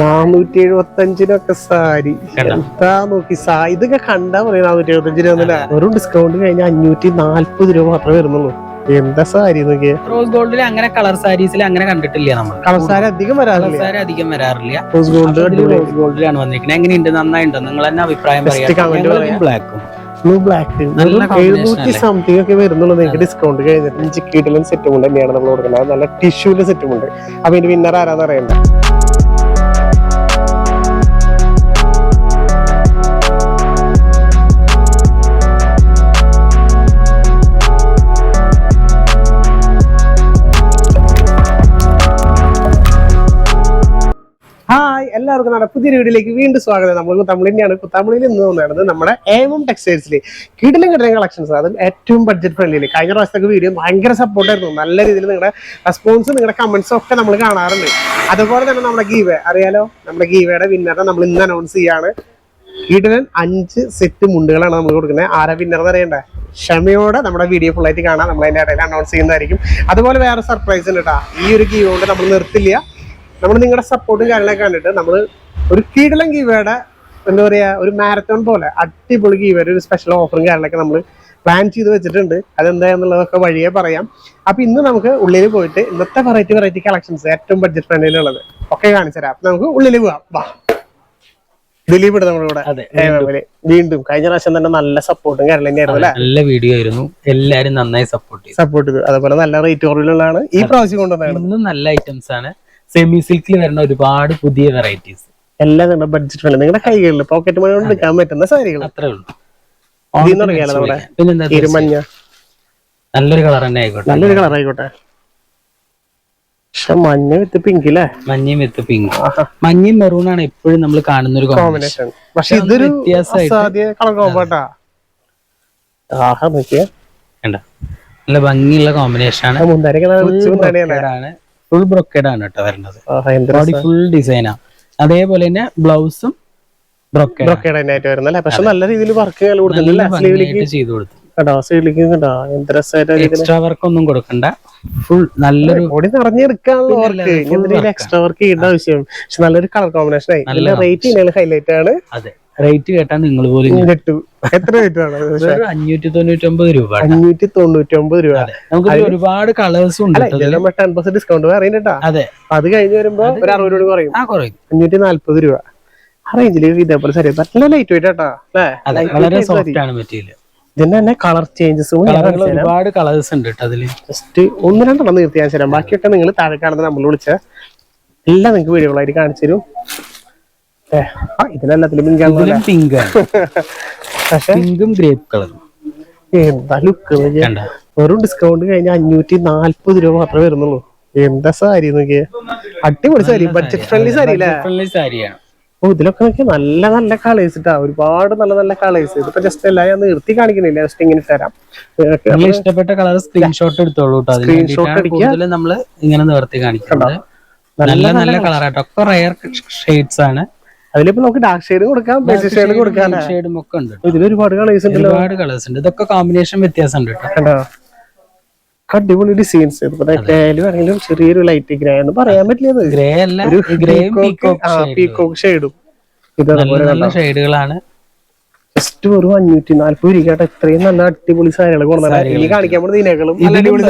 നാനൂറ്റി എഴുപത്തി അഞ്ചിനൊക്കെ സാരി? എന്താ നോക്കി സാ ഇതൊക്കെ കണ്ടാ പറയാം നാനൂറ്റി എഴുപത്തി അഞ്ചിന് ഒന്നുമില്ല വെറും ഡിസ്കൗണ്ട് കഴിഞ്ഞാൽ അഞ്ഞൂറ്റി നാല്പത് രൂപ മാത്രമേ വരുന്നുള്ളൂ. എന്താ സാരി നോക്കിയേ റോസ് ഗോൾഡിൽ അങ്ങനെ കളർ സാരീസിൽ അങ്ങനെ കണ്ടിട്ടില്ല നമ്മൾ കളർ സാരി അധികം വരാറില്ല. സാരി അധികം വരാറില്ല. റോസ് ഗോൾഡ് റോസ് ഗോൾഡിലാണ് വന്നിരിക്കുന്നത്. എങ്ങനെയുണ്ട്? നന്നായിട്ടോ നിങ്ങൾ തന്നെ അഭിപ്രായം പറയാം. ബ്ലാക്കും ബ്ലൂ ബ്ലാക്ക് എഴുന്നൂറ്റി സംതിങ് ഒക്കെ വരുന്നുള്ളൂ. നിങ്ങൾക്ക് ഡിസ്കൗണ്ട് കഴിഞ്ഞിട്ട്. ചിക്കീട്ടിലും സെറ്റും ഉണ്ട് തന്നെയാണ് നമ്മൾ കൊടുക്കുന്നത്. നല്ല ടിഷ്യൂവിന്റെ സെറ്റും ഉണ്ട്. അപ്പൊ ഇതിന്റെ വിന്നർ ആരാന്ന് അറിയണ്ട. എല്ലാവർക്കും നമ്മുടെ പുതിയ വീഡിയോയിലേക്ക് വീണ്ടും സ്വാഗതം. നമ്മൾ തമിഴിന്റെയാണ് തമിഴിൽ നിന്ന് വന്നത് നമ്മുടെ ഏമം ടെക്സ്റ്റൈൽസിൽ കിടിലും കിട്ടുന്ന കളക്ഷൻസ് അതും ഏറ്റവും ബഡ്ജറ്റ് ഫ്രണ്ട്ലി കഴിഞ്ഞ പ്രാവശ്യത്തെ വീഡിയോ ഭയങ്കര സപ്പോർട്ടായിരുന്നു നല്ല രീതിയിൽ നിങ്ങളുടെ റെസ്പോൺസ് നിങ്ങളുടെ കമന്റ്സ് ഒക്കെ നമ്മൾ കാണാറുണ്ട്. അതുപോലെ തന്നെ നമ്മുടെ ഗീവേ അറിയാലോ? നമ്മുടെ ഗീവയുടെ വിന്നറെ നമ്മൾ ഇന്ന് അനൗൺസ് ചെയ്യാണ്. കിടിലൻ അഞ്ച് സെറ്റ് മുണ്ടുകളാണ് നമ്മൾ കൊടുക്കുന്നത്. ആരാ വിന്നർ അറിയണ്ടേ? ക്ഷമയോടെ നമ്മുടെ വീഡിയോ ഫുൾ ആയിട്ട് കാണാം. നമ്മൾ അതിന്റെ ഇടയിൽ അനൗൺസ് ചെയ്യുന്നതായിരിക്കും. അതുപോലെ വേറെ സർപ്രൈസ് ഉണ്ട് കേട്ടോ ഈ ഒരു ഗീവ് കൊണ്ട് നമ്മൾ നിർത്തില്ല. നമ്മൾ നിങ്ങളുടെ സപ്പോർട്ടും കാര്യങ്ങളൊക്കെ കണ്ടിട്ട് നമ്മൾ ഒരു കീടലം കീവയുടെ എന്താ പറയാ ഒരു മാരത്തോൺ പോലെ അടിപൊളി ഗീവയുടെ ഒരു സ്പെഷ്യൽ ഓഫറും കാര്യങ്ങളൊക്കെ നമ്മൾ പ്ലാൻ ചെയ്ത് വെച്ചിട്ടുണ്ട്. അതെന്താന്നുള്ളതൊക്കെ വഴിയെ പറയാം. അപ്പൊ ഇന്ന് നമുക്ക് ഉള്ളിൽ പോയിട്ട് ഇന്നത്തെ വെറൈറ്റി വെറൈറ്റി കളക്ഷൻസ് ഏറ്റവും ബഡ്ജറ്റ് ഫ്രണ്ട്ലിയിലുള്ളത് ഒക്കെ കാണിച്ചു തരാം. അപ്പൊ നമുക്ക് ഉള്ളിൽ പോവാം. വാ. ദിലീപ് അതെ ഏവൽ. വീണ്ടും കഴിഞ്ഞ പ്രാവശ്യം തന്നെ നല്ല സപ്പോർട്ടും കാര്യങ്ങളും തന്നെയായിരുന്നു അല്ലെ? നല്ല വീഡിയോ ആയിരുന്നു. എല്ലാരും നന്നായി സപ്പോർട്ട് ചെയ്തു. സപ്പോർട്ട് ചെയ്തു. അതുപോലെ നല്ല റേറ്റ് കുറവിലുള്ളതാണ് ഈ പ്രാവശ്യം കൊണ്ടുവന്നത് നല്ല ഐറ്റംസ് ആണ്. സെമി സിൽക്കിൽ വരുന്ന ഒരുപാട് പുതിയ വെറൈറ്റീസ് എല്ലാം നിങ്ങളുടെ ബഡ്ജറ്റ് ഫ്രണ്ട്ലി നിങ്ങളുടെ കൈകളിൽ പോക്കറ്റ് മണി കൊണ്ട് എടുക്കാൻ പറ്റുന്ന സാരികൾ അത്രേ ഉള്ളൂ. പിന്നെന്താ ഇരുമഞ്ഞ നല്ലൊരു കളർ തന്നെ ആയിക്കോട്ടെ. നല്ലൊരു കളർ ആയിക്കോട്ടെ. പക്ഷെ മഞ്ഞ വിത്ത് പിങ്ക് അല്ലേ മഞ്ഞയും വിത്ത് പിങ്ക് മഞ്ഞയും മെറൂൺ ആണ് എപ്പോഴും നമ്മൾ കാണുന്ന ഒരു കോമ്പിനേഷൻ പക്ഷെ ഇതൊരു കണ്ട? നല്ല ഭംഗിയുള്ള കോമ്പിനേഷൻ ആണ്. ഫുൾ ബ്രൊക്കേഡ് ആണ് കേട്ടോ വരുന്നത്. ബോഡി ഫുൾ ഡിസൈനാ അതേപോലെ തന്നെ ബ്ലൗസും ബ്രൊക്കേഡ് ബ്രൊക്കേഡ് ആയിട്ട് വരുന്നല്ലേ? പക്ഷെ നല്ല രീതിയിൽ വർക്ക് ചെയ്തു കൊടുത്തു. എക്സ്ട്രാ വർക്ക് ഒന്നും കൊടുക്കണ്ട. ഫുൾ നല്ലൊരു നിറഞ്ഞെടുക്കാനുള്ള വർക്ക് എക്സ്ട്രാ വർക്ക് ചെയ്യേണ്ട ആവശ്യം. പക്ഷെ നല്ലൊരു കളർ കോമ്പിനേഷൻ ആയി. നല്ല റേറ്റ് ഹൈലൈറ്റ് ആണ്. അതെ. റേറ്റ് കേട്ടാ നിങ്ങൾ പോലും കിട്ടു എത്ര റേറ്റ് ആണ്? അഞ്ഞൂറ്റി തൊണ്ണൂറ്റി ഒമ്പത് രൂപ. അഞ്ഞൂറ്റി തൊണ്ണൂറ്റി ഒമ്പത് രൂപ നമുക്ക് ഒരുപാട് കളേഴ്സ് ഉണ്ട് അല്ല കേട്ടോ ഇതിൽ ഇതിൽ. നമ്മൾ ടെൻ പെർസെന്റ് ഡിസ്കൗണ്ട് പറയുന്നുണ്ടാ അതെ. അത് കഴിഞ്ഞ് വരുമ്പോ ഒരു അറുപത് രൂപ കുറയും. ആ കുറയും. അഞ്ഞൂറ്റി നാല്പത് രൂപ. ആ റേഞ്ചിൽ ഇതേപോലെ സരി. നല്ല ലൈറ്റ് വെയിറ്റ് ആട്ടാ അല്ലേ? അതെ Light വളരെ സോഫ്റ്റ് ആണ് മെറ്റീരിയൽ ഇതിന്റെ തന്നെ കളർ ചേഞ്ചസും കളറുകൾ ഒരുപാട് കളേഴ്സ് ഉണ്ട് കേട്ടോ അതിൽ ജസ്റ്റ് ഒന്ന് രണ്ടെണ്ണം നിർത്തി ഞാൻ തരാം. ബാക്കിയൊക്കെ നിങ്ങൾ താഴെ കാണുന്ന നമ്മൾ വിളിച്ച എല്ലാം നിങ്ങൾക്ക് വീഡിയോകളായിട്ട് കാണിച്ചു തരും. ഇതിലെല്ലാത്തിലും പിങ്കാണല്ലോ ഇതിലും പിങ്ക് ആണ്. പക്ഷെ പിങ്കും ഗ്രേപ്പ് കളറും എന്താ ലുക്ക് കണ്ട. വെറും ഡിസ്കൗണ്ട് കഴിഞ്ഞ അഞ്ഞൂറ്റി നാല്പത് രൂപ മാത്രമേ വരുന്നുള്ളൂ. എന്താ സാരി നോക്കിയേ? അടിപൊളി സാരി ബഡ്ജറ്റ് ഫ്രണ്ട്ലി സാരി. അല്ലേ സാരിയാണ്. ഓ ഇതിലൊക്കെ നോക്കിയാൽ നല്ല നല്ല കളേഴ്സ് ഇട്ടാ. ഒരുപാട് നല്ല നല്ല കളേഴ്സ് ഇതിപ്പോ ജസ്റ്റ് എല്ലാം ഞാൻ നിർത്തി കാണിക്കുന്നില്ല. ജസ്റ്റ് ഇങ്ങനെ തരാം. ഇഷ്ടപ്പെട്ട കളർ സ്ക്രീൻഷോട്ട് എടുത്തോളൂ സ്ക്രീൻഷോട്ട് അടിക്കുക. നമ്മൾ ഇങ്ങനെ നിർത്തി കാണിക്കുന്നത്. നല്ല നല്ല കളറാട്ടോ ഒക്കെ റയർ ഷെയ്ഡ്സ് ആണ്. അതിലിപ്പോ നമുക്ക് ഡാർക്ക് ഷെയ്ഡ് കൊടുക്കാം ബേസിക് ഷെയ്ഡ് കൊടുക്കാം. ഷെയ്ഡും ഒക്കെ ഉണ്ട് ഇതിൽ ഒരുപാട് കളേഴ്സ് ഉണ്ട് ഒരുപാട് കളേഴ്സ് ഉണ്ട്. ഇതൊക്കെ കോമ്പിനേഷൻ വ്യത്യാസം ഉണ്ട് കേട്ടോ അടിപൊളി സീൻസ് കേൽ ആണെങ്കിലും ചെറിയൊരു ലൈറ്റ് ഗ്രേ എന്ന് പറയാൻ പറ്റില്ല ഗ്രേ അല്ല പീക്കോക്ക് ഷെയ്ഡും ഇത് നല്ല ഷെയ്ഡുകളാണ് ജസ്റ്റ് ഒരു അഞ്ഞൂറ്റി നാല്പത് രൂപ ഇത്രയും നല്ല അടിപൊളി സാരികൾ കൊണ്ടുവന്നാൽ ഈ കാണിക്കാൻ പോകുന്നത് ഇതിനേക്കാളും നല്ല അടിപൊളി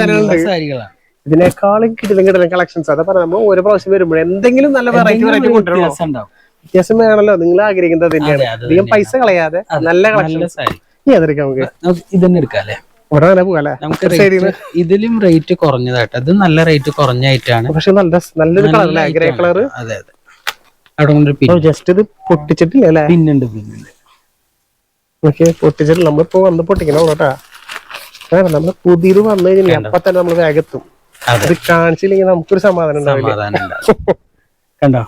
ഇതിനേക്കാളും കിട്ടിലും കിട്ടിലും കളക്ഷൻസ് അതാ പറഞ്ഞ നമ്മൾ ഓരോ പ്രാവശ്യം വരുമ്പോഴും എന്തെങ്കിലും നല്ല വെറൈറ്റി വെറൈറ്റി കൊണ്ടുവരണോ? വ്യത്യാസം വേണല്ലോ വേണമല്ലോ നിങ്ങൾ ആഗ്രഹിക്കുന്നത് തന്നെയാണ്. അധികം പൈസ കളയാതെ നല്ല കളക്ഷൻ. കളക്ഷൻസ് അതിരിക്കാം നമുക്ക്? ഇതന്നെ എടുക്കാല്ലേ തന്നെ പോകാല്ലേ നമുക്ക് ഇതിലും റേറ്റ് കുറഞ്ഞതായിട്ട് അത് നല്ല റേറ്റ് കുറഞ്ഞായിട്ടാണ്. പക്ഷെ നല്ല നല്ലൊരു കളർ അല്ലേ ഗ്രേ കളർ അതെ അതെ. അവിടെ കൊണ്ടൊരു ജസ്റ്റ് ഇത് പൊട്ടിച്ചിട്ടില്ല അല്ലേ? പിന്നുണ്ട് പിന്നുണ്ട്. ഓക്കെ പൊട്ടിച്ചിട്ട് നമ്മളിപ്പോ വന്ന് പൊട്ടിക്കണം കേട്ടാ നമ്മൾ പുതിയത് വന്നു കഴിഞ്ഞാൽ അപ്പൊ തന്നെ നമ്മൾ വേഗത്തും അതെ. കാണിച്ചില്ലെങ്കിൽ നമുക്കൊരു സമാധാനം ഉണ്ടാവില്ല. കണ്ടോ?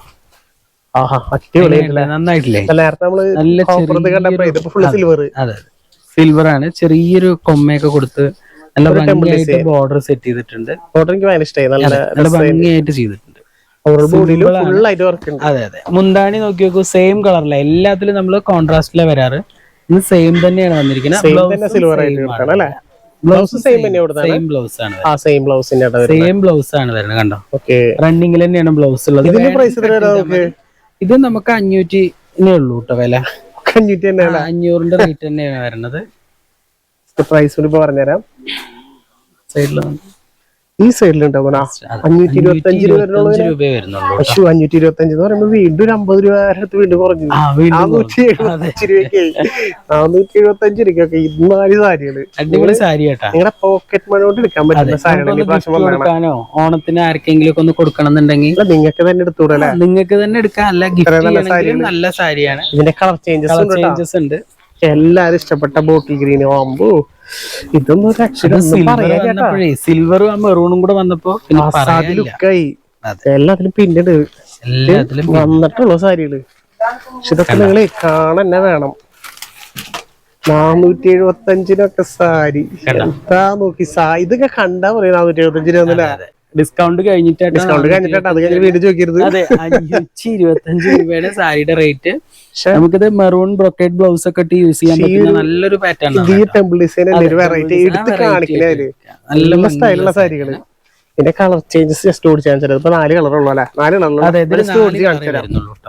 നന്നായിട്ടില്ലേ? നേരത്തെ നമ്മൾ നല്ല കണ്ടപ്പോ ഫുള്ള് സിൽവർ അതെ സിൽവർ ആണ്. ചെറിയൊരു കൊമ്മയൊക്കെ കൊടുത്ത് നല്ല ഭംഗിയായിട്ട് ബോർഡർ സെറ്റ് ചെയ്തിട്ടുണ്ട്. ബോർഡർ എനിക്ക് ഭയങ്കര ഇഷ്ടമായി നല്ല നല്ല ഭംഗിയായിട്ട് ചെയ്തിട്ടുണ്ട്. അതെ അതെ. മുന്താണി നോക്കി നോക്കൂ സെയിം കളറിലെ എല്ലാത്തിലും നമ്മൾ കോൺട്രാസ്റ്റിലെ വരാറ്. ഇത് സെയിം തന്നെയാണ് വന്നിരിക്കുന്നത്. സിൽവർ ആയിട്ട് ബ്ലൗസ് സെയിം സെയിം ബ്ലൗസ് ആണ് ആ സെയിം ബ്ലൗസിന്റെ സെയിം ബ്ലൗസ് ആണ് വരുന്നത് കണ്ടോ? റണ്ണിംഗിൽ റണ്ണിങ്ങിൽ തന്നെയാണ് ബ്ലൗസ് ഉള്ളത്. പ്രൈസ് ഇത് നമുക്ക് അഞ്ഞൂറ്റി ഉള്ളൂ കേട്ടോ വില. അഞ്ഞൂറ്റി തന്നെയാണ് അഞ്ഞൂറിന്റെ റേറ്റ് തന്നെയാണ് വരുന്നത് പ്രൈസ് കൂടി ഇപ്പൊ പറഞ്ഞുതരാം. സൈഡിൽ ഈ സൈഡിലുണ്ടാവും അഞ്ഞൂറ്റി ഇരുപത്തി അഞ്ച് രൂപ പശു അഞ്ഞൂറ്റി ഇരുപത്തി അഞ്ച് എന്ന് പറയുമ്പോൾ വീണ്ടും ഒരു അമ്പത് രൂപ അടുത്ത് വീണ്ടും കുറഞ്ഞു. നാനൂറ്റി എഴുപത്തഞ്ച് രൂപയ്ക്ക്. നാനൂറ്റി എഴുപത്തി അഞ്ച് രൂപയ്ക്കൊക്കെ ഇന്നാൽ സാരികൾ. അടിപൊളി സാരി കേട്ടാ. നിങ്ങളുടെ പോക്കറ്റ് മണി കൊണ്ട് എടുക്കാൻ പറ്റുന്ന കൊടുക്കാനോ? ഓണത്തിന് ആർക്കെങ്കിലും ഒന്ന് കൊടുക്കണം എന്നുണ്ടെങ്കിൽ നിങ്ങൾക്ക് തന്നെ എടുത്തൂടല്ലേ നിങ്ങൾക്ക് തന്നെ എടുക്കാൻ നല്ല സാരിയാണ്. ഇതിന്റെ കളർ ചേഞ്ചസ് ഉണ്ട്. എല്ലാരും ഇഷ്ടപ്പെട്ട ബോട്ടിൽ ഗ്രീൻ ആവുമ്പോ ഇതൊന്നും ഒരു അക്ഷരം സിൽവറും ആ മെറൂണും കൂടെ വന്നപ്പോ ലുക്കായി. എല്ലാത്തിലും പിന്നീട് വന്നിട്ടുള്ള സാരികൾ. പക്ഷെ ഇതൊക്കെ നിങ്ങൾ കാണന്നെ വേണം. നാനൂറ്റി എഴുപത്തി അഞ്ചിനൊക്കെ സാരി എന്താ നോക്കി സാ ഇതൊക്കെ കണ്ടാ പറയാം നാനൂറ്റി എഴുപത്തി അഞ്ചിന് ഒന്നല്ല ഡിസ്കൗണ്ട് കഴിഞ്ഞിട്ടാണ് ഡിസ്കൗണ്ട് കഴിഞ്ഞിട്ടാ അത് കഴിഞ്ഞ് വീട് ചോദിക്കരുത്. അതെ അഞ്ഞൂറ്റി ഇരുപത്തഞ്ച് രൂപയുടെ സാരിയുടെ റേറ്റ്. പക്ഷെ നമുക്കിത് മെറൂൺ ബ്രോക്കേഡ് ബ്ലൗസ് ഒക്കെ ഇട്ട് യൂസ് ചെയ്യാൻ പറ്റുന്ന നല്ലൊരു പാറ്റേൺ ഈ ടെമ്പിൾ ഡിസൈൻ അല്ലേ ഒരു വെറൈറ്റി എടുത്ത് കാണിക്കുന്നതിൽ നല്ല സ്റ്റൈലുള്ള സാരികൾ. ഇതിന്റെ കളർ ചേഞ്ചസ് ജസ്റ്റ് ഓടിച്ച് കാണിച്ചത് ഇപ്പൊ നാല് കളർ ഉള്ളു അല്ലെ? നാല്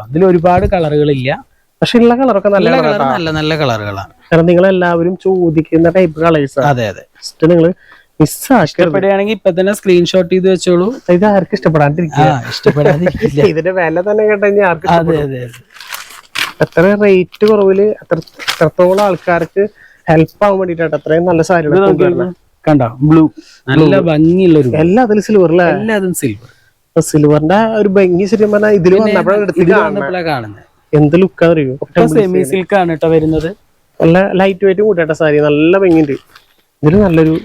ഇതിൽ ഒരുപാട് കളറുകളില്ല പക്ഷെ ഉള്ള കളറൊക്കെ നല്ല നല്ല നല്ല നല്ല കളറുകളാണ് കാരണം നിങ്ങൾ എല്ലാവരും ചോദിക്കുന്ന ടൈപ്പ് കളേഴ്സ് അതെ അതെ. ജസ്റ്റ് നിങ്ങൾ മിസ്സാക്കരുത് ഇഷ്ടപ്പെടുകയാണെങ്കിൽ ഇപ്പൊ തന്നെ സ്ക്രീൻഷോട്ട് ചെയ്ത് വെച്ചോളൂ. ഇത് ആർക്കും ഇഷ്ടപ്പെടാണ്ടിരിക്കുക. ഇഷ്ടപ്പെടാതിരിക്കില്ല. ഇതിന്റെ വില തന്നെ കേട്ടുകഴിഞ്ഞാൽ ആർക്കും അതെ അതെ റേറ്റ് കുറവിൽ അത്ര എത്രത്തോളം ആൾക്കാർക്ക് ഹെൽപ്പ് ആവാൻ വേണ്ടിട്ടാണ് അത്രയും നല്ല സാരികൾ കണ്ടോ? ബ്ലൂ നല്ല ഭംഗിയുള്ള ഒരു എല്ലാ അതിലും സിൽവറിലെ എല്ലാതും സിൽവർ സിൽവറിന്റെ ഒരു ഭംഗി ശരിക്കും പറഞ്ഞാൽ ഇതിൽ വന്നപ്പോഴാണ് കാണുന്നത്. എന്ത് ലുക്കാ അറിയോ സെമി സിൽക്ക് ആണ് കേട്ടോ വരുന്നത്. നല്ല ലൈറ്റ് വെയിറ്റ് കൂട്ടാട്ട സാരി. നല്ല ഭംഗിയുണ്ട്. ഇതിൽ നല്ലൊരു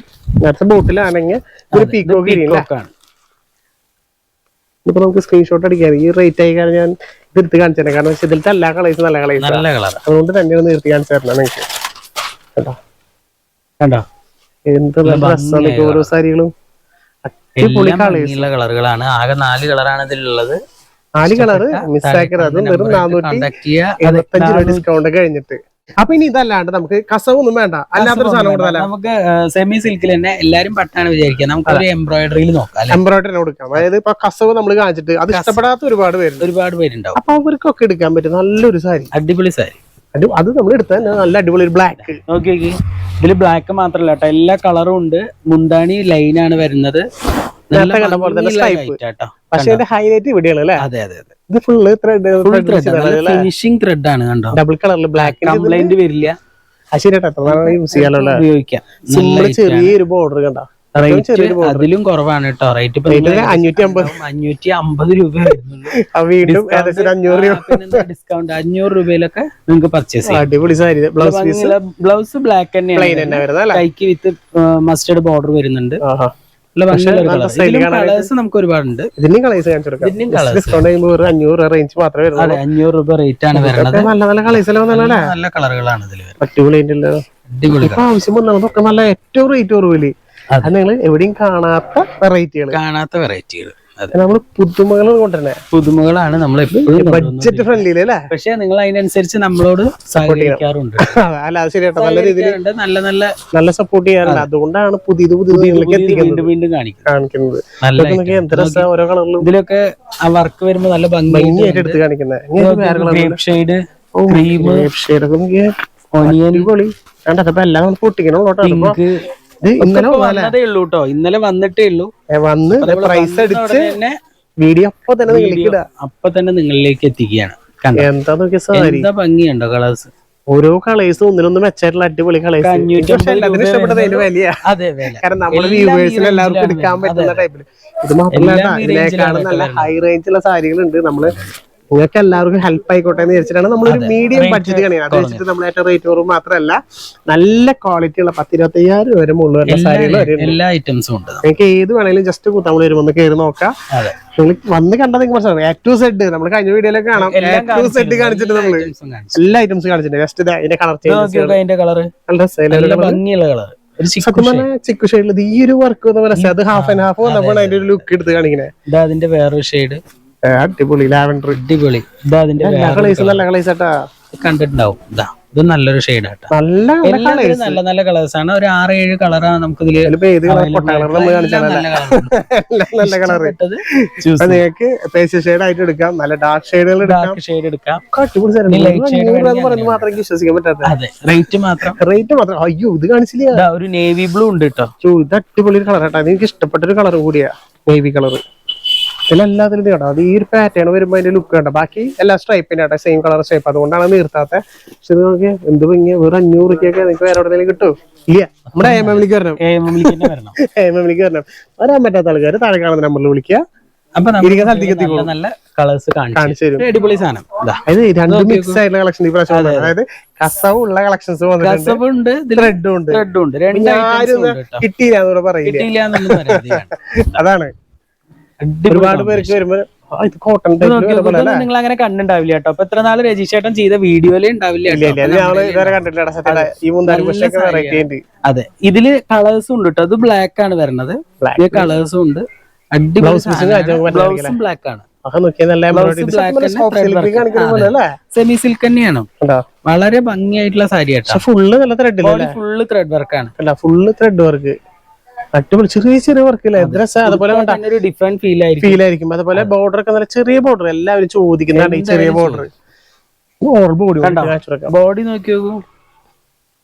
നേരത്തെ ബോട്ടിലാണെങ്കിൽ ഒരു പീക്കോ പീക്കോക്കാണ്. ഇപ്പൊ നമുക്ക് സ്ക്രീൻഷോട്ട് അടിക്കാൻ ഈ റേറ്റ് ആയി കാരണം ഞാൻ ഇത് എടുത്ത് കാണിച്ചു കാരണം ഇതിലത്തെ എല്ലാ കളേഴ്സും നല്ല കളേഴ്സ് നല്ല കളർ അതുകൊണ്ട് തന്നെ ഒന്ന് നിർത്തി കാണിച്ചു തരണം നിങ്ങൾക്ക്. കേട്ടോ കണ്ടോ? എന്ത് രസമാണ് ഓരോ സാരികളും. അടിപൊളി കളേഴ്സ് കളറുകളാണ് ആകെ നാല് കളറാണ് ഇതിലുള്ളത്. നാല് കളറ് മിസ്സാക്കരുത് അതും വെറും നാനൂറ്റി എഴുപത്തഞ്ച് രൂപ ഡിസ്കൗണ്ട് കഴിഞ്ഞിട്ട്. അപ്പൊ ഇനി ഇതല്ലാണ്ട് നമുക്ക് കസവൊന്നും വേണ്ട. അല്ലാത്തൊരു സാധനം കൊടുത്താലും. നമുക്ക് സെമി സിൽക്കിൽ തന്നെ എല്ലാരും പട്ടാണ് വിചാരിക്കുക. നമുക്ക് ഒരു എംബ്രോയിഡറിയിൽ നോക്കാം എംബ്രോയിഡറി കൊടുക്കാം. അതായത് ഇപ്പൊ കസവ് നമ്മൾ കാണിച്ചിട്ട് അത് ഇഷ്ടപ്പെടാത്ത ഒരുപാട് പേരുണ്ട്. ഒരുപാട് പേരുണ്ടാവും. അപ്പൊ അവർക്കൊക്കെ എടുക്കാൻ പറ്റും നല്ലൊരു സാരി. അടിപൊളി സാരി. അത് നമ്മൾ എടുത്ത നല്ല അടിപൊളി ഒരു ബ്ലാക്ക് ഓക്കെ ഓക്കെ ഇതിൽ ബ്ലാക്ക് മാത്രല്ല കേട്ടോ. എല്ലാ കളറും ഉണ്ട്. മുന്താണി ലൈനാണ് വരുന്നത്. നേരത്തെ കണ്ട പോലെ തന്നെ. പക്ഷെ ഹൈലൈറ്റ് ഇവിടെയാണ് അല്ലേ? അതെ അതെ അതെ. ഇത് ഫുള്ള് ത്രെഡ് ഫിനിഷിംഗ് ത്രെഡ് ആണ്. കണ്ടോ? ഡബിൾ കളറിൽ ബ്ലാക്ക് കംപ്ലൈന്റ് വരില്ല. ശരിയാട്ടോ എത്ര യൂസ് ചെയ്യാനുള്ള ഉപയോഗിക്കാം. സിമ്പിൾ ചെറിയൊരു ബോർഡർ കണ്ടോ? അതിലും കുറവാണ് കേട്ടോ. റേറ്റ് അഞ്ഞൂറ്റി അമ്പത് അഞ്ഞൂറ്റി അമ്പത് രൂപ വീണ്ടും അഞ്ഞൂറ് രൂപ. ഡിസ്കൗണ്ട് അഞ്ഞൂറ് രൂപയിലൊക്കെ നിങ്ങൾക്ക് പർച്ചേസ് ചെയ്യാം. അടിപൊളി sari. Blouse piece blouse black തന്നെയാണ് കൈക്ക് വിത്ത് മസ്റ്റേഡ് ബോർഡർ വരുന്നുണ്ട്. കളേഴ്സ് നമുക്ക് ഒരുപാടുണ്ട്. ഇതിന്റെയും കളേഴ്സ് കാണിച്ചു ഇതിന്റെയും കൊടുക്കാം colours. ഡിസ്കൗണ്ട് ചെയ്യുമ്പോൾ ഒരു അഞ്ഞൂറ് റേഞ്ച് മാത്രമേ വരുന്നുള്ളൂ. അതെ അഞ്ഞൂറ് രൂപ റേറ്റ് ആണ് വരുന്നത്. നല്ല നല്ല കളേഴ്സ് നല്ല കളറുകളാണ് ഇതിൽ അടിപൊളി ആവശ്യം നല്ല ഏറ്റവും റേറ്റ് കുറവിൽ അതെ. നിങ്ങൾ എവിടെയും കാണാത്ത വെറൈറ്റികൾ കാണാത്ത വെറൈറ്റികൾ നമ്മൾ പുതുമകൾ പുതുമകളാണ് നമ്മൾ ബഡ്ജറ്റ് ഫ്രണ്ട്ലി അല്ലേ പക്ഷെ നിങ്ങൾ അതിനനുസരിച്ച് നമ്മളോട് സഹകരിക്കാറുണ്ട്. അല്ല അത് ശരിയാട്ടോ. നല്ല രീതിയിൽ നല്ല നല്ല നല്ല സപ്പോർട്ട് ചെയ്യാറുണ്ട്. അതുകൊണ്ടാണ് പുതിയത് പുതിയത് നിങ്ങൾക്ക് പുതിയത് എത്തിക്കുന്നത്. വീണ്ടും വീണ്ടും കാണിക്കും കാണിക്കുന്നത്. നല്ല ഓരോ കളറിലും. ഇതിലൊക്കെ ആ വർക്ക് വരുമ്പോ നല്ല ഭംഗിയായിട്ട് എടുത്ത് കാണിക്കുന്നത് ഷെയ്ഡ് ക്രീം ഷെയ്ഡൊക്കെ നോക്കിയേ. ഓനിയൻ അടിപൊളി. കണ്ടോ എല്ലാം പൊട്ടിക്കണം കേട്ടോ. അതിപ്പോ ഇത് ഇന്നലെ വന്നാലേ വന്നതേ ഉള്ളൂ കേട്ടോ ഇന്നലെ വന്നിട്ടേ ഉള്ളൂ. വന്ന് പ്രൈസ് അടിച്ച് വീഡിയോ അപ്പൊ തന്നെ അപ്പൊ തന്നെ നിങ്ങളിലേക്ക് എത്തിക്കുകയാണ്. എന്താ നോക്കിയ സാരി? എന്താ ഭംഗിയുണ്ടോ കളേഴ്സ് ഓരോ കളേഴ്സും ഒന്നിനൊന്നും മെച്ചായിട്ടുള്ള അടിപൊളി കളേഴ്സ് അതെ കാരണം നമ്മുടെ വ്യൂവേഴ്സിന് എല്ലാവർക്കും എടുക്കാൻ പറ്റുന്ന ടൈപ്പിൽ ഇത് മാത്രമല്ല ഇതിനേക്കാളും നല്ല ഹൈ റേഞ്ചുള്ള സാരികളുണ്ട്. നമ്മൾ നിങ്ങൾക്ക് എല്ലാവർക്കും ഹെൽപ്പ് ആയിക്കോട്ടെ എന്ന് വിചാരിച്ചിട്ടാണ് നമ്മളൊരു മീഡിയം ബഡ്ജറ്റ് കണിയാണ് അത് വെച്ചിട്ട് നമ്മൾ ഏറ്റവും റേറ്റ് കുറവ് മാത്രമല്ല നല്ല ക്വാളിറ്റി ഉള്ള പത്തിരുപത്തയ്യായിരം വരെ സാരികൾ ഉണ്ട് എല്ലാ ഐറ്റംസും ഉണ്ട്. നിങ്ങൾക്ക് ഏത് വേണേലും ജസ്റ്റ് കുത്താമ്പളി വരുമ്പോൾ ഒന്ന് കയറി നോക്കാം. നിങ്ങൾ വന്ന് കണ്ടാൽ നിങ്ങൾക്ക് മനസ്സിലാവും. എ ടു സെഡ് നമ്മൾ കഴിഞ്ഞ വീഡിയോയിലൊക്കെ കാണാം. എ ടു സെഡ് കാണിച്ചിട്ട് നമ്മൾ. എല്ലാ ഐറ്റംസ് കാണിച്ചിട്ടുണ്ട്. ജസ്റ്റ് അതിന്റെ കളർ ചേഞ്ച് നല്ല രസമായില്ലേ? ഭംഗിയുള്ള കളർ ചിക്കു സത്യം പറഞ്ഞാൽ ചിക്കു ഷെയ്ഡിൽ ഈ ഒരു വർക്ക് പോലെ അത് ഹാഫ് ആൻഡ് ഹാഫ് വന്നപ്പോൾ അതിന്റെ ഒരു ലുക്ക് എടുത്ത് കാണിക്കണേ. ഇതാ അതിന്റെ വേറൊരു ഷെയ്ഡ് അടിപൊളി ലാവൻഡർ. അടിപൊളി. ഇതാ അതിന്റെ കളേഴ്സും നല്ല കളേഴ്സ് ആട്ടാ? കണ്ടിട്ടുണ്ടാവും. ഇതാ ഇത് നല്ലൊരു ഷെയ്ഡ് ആട്ടോ. നല്ല നല്ല കളേഴ്സ് നല്ല കളേഴ്സ് ആണ്. ഒരു ആറ് ഏഴ് കളറാണ് നമുക്ക് ഇതിൽ നല്ല കളർ നിങ്ങൾക്ക് പേസ്റ്റ് ഷെയ്ഡ് ആയിട്ട് എടുക്കാം. നല്ല ഡാർക്ക് ഷെയ്ഡുകൾ ഡാർക്ക് ഷെയ്ഡ് എടുക്കാം. മാത്രം വിശ്വസിക്കാൻ പറ്റാത്ത. അതെ റേറ്റ് മാത്രം. റേറ്റ് മാത്രം. അയ്യോ ഇത് കാണിച്ചില്ല. ഒരു നേവി ബ്ലൂ ഉണ്ട് കേട്ടോ ഇത് അടിപൊളി കളർ അത് എനിക്ക് ഇഷ്ടപ്പെട്ട ഒരു കളർ കൂടിയാ. നേവി കളർ ഇതിലെല്ലാത്തിലും ഇത് കേട്ടോ അത് ഈ ഒരു പാറ്റേൺ വരുമ്പോൾ അതിന്റെ ലുക്ക് കേട്ടോ ബാക്കി എല്ലാ സ്ട്രൈപ്പിന്റെ കേട്ടോ സെയിം കളർ സ്ട്രൈപ്പ് അതുകൊണ്ടാണ് നീർത്താത്ത. പക്ഷെ ഇത് നോക്കിയാൽ എന്ത് ഭംഗിയ. വേറെ അഞ്ഞൂറ് രൂപയ്ക്കൊക്കെ നിങ്ങൾക്ക് വേറെ എവിടെയെങ്കിലും കിട്ടും? ഇല്ല. നമ്മുടെ എം എംലിക്ക് വരണം. എ എം തന്നെ വരണം. വരാൻ പറ്റാത്ത ആൾക്കാർ താഴെ കാണുന്ന നമ്പറിൽ വിളിക്കുക. നല്ല കളേഴ്സ് കാണിച്ചു കാണിച്ചു തരും. അടിപൊളി സാധനം. അതായത് രണ്ട് മിക്സ് ആയിട്ടുള്ള കളക്ഷൻ ഈ പ്രാവശ്യം അതായത് കസവ് ഉള്ള കളക്ഷൻസ് കസവ് ഉണ്ട് ത്രെഡും ഉണ്ട്. ത്രെഡും ഉണ്ട്. കിട്ടിയില്ല എന്നൂടെ പറയില്ല. അതാണ്. ഒരുപാട് പേർക്ക് വരുമ്പോ "ആ, ഇത് കോട്ടൺ ഇത് നോക്കിയോ, ഇതൊന്നും നിങ്ങൾ അങ്ങനെ കണ്ടിണ്ടാവില്ല കേട്ടോ. അപ്പൊ എത്ര നാൾ രജിസ്റ്റേട്ടൻ ചെയ്ത വീഡിയോയിലേ ഉണ്ടാവില്ല അത്. ഇതിൽ കളേഴ്സും ഉണ്ട് കേട്ടോ. അത് ബ്ലാക്ക് ആണ് വരണത്. കളേഴ്സും ഉണ്ട്. അടി ബ്ലൗസും ബ്ലാക്ക് ആണ്. സെമി സിൽക്ക് തന്നെയാണ്. വളരെ ഭംഗിയായിട്ടുള്ള സാരി ഫുള്ള് നല്ല thread body full thread work ആണ്. ഫുള്ള് ത്രെഡ് വർക്ക് അടിപൊളി. ചെറിയ ചെറിയ വർക്ക് ഇല്ല? ഡ്രസ് അതുപോലെ ഡിഫറെന്റ് ഫീൽ ആയിരിക്കും. ഫീൽ ആയിരിക്കും. അതുപോലെ ബോർഡർ ഒക്കെ നല്ല ചെറിയ ബോർഡർ എല്ലാവരും ചോദിക്കുന്നതാണ് ഈ ചെറിയ ബോർഡർ ബോഡി ബോഡി നോക്കിയോ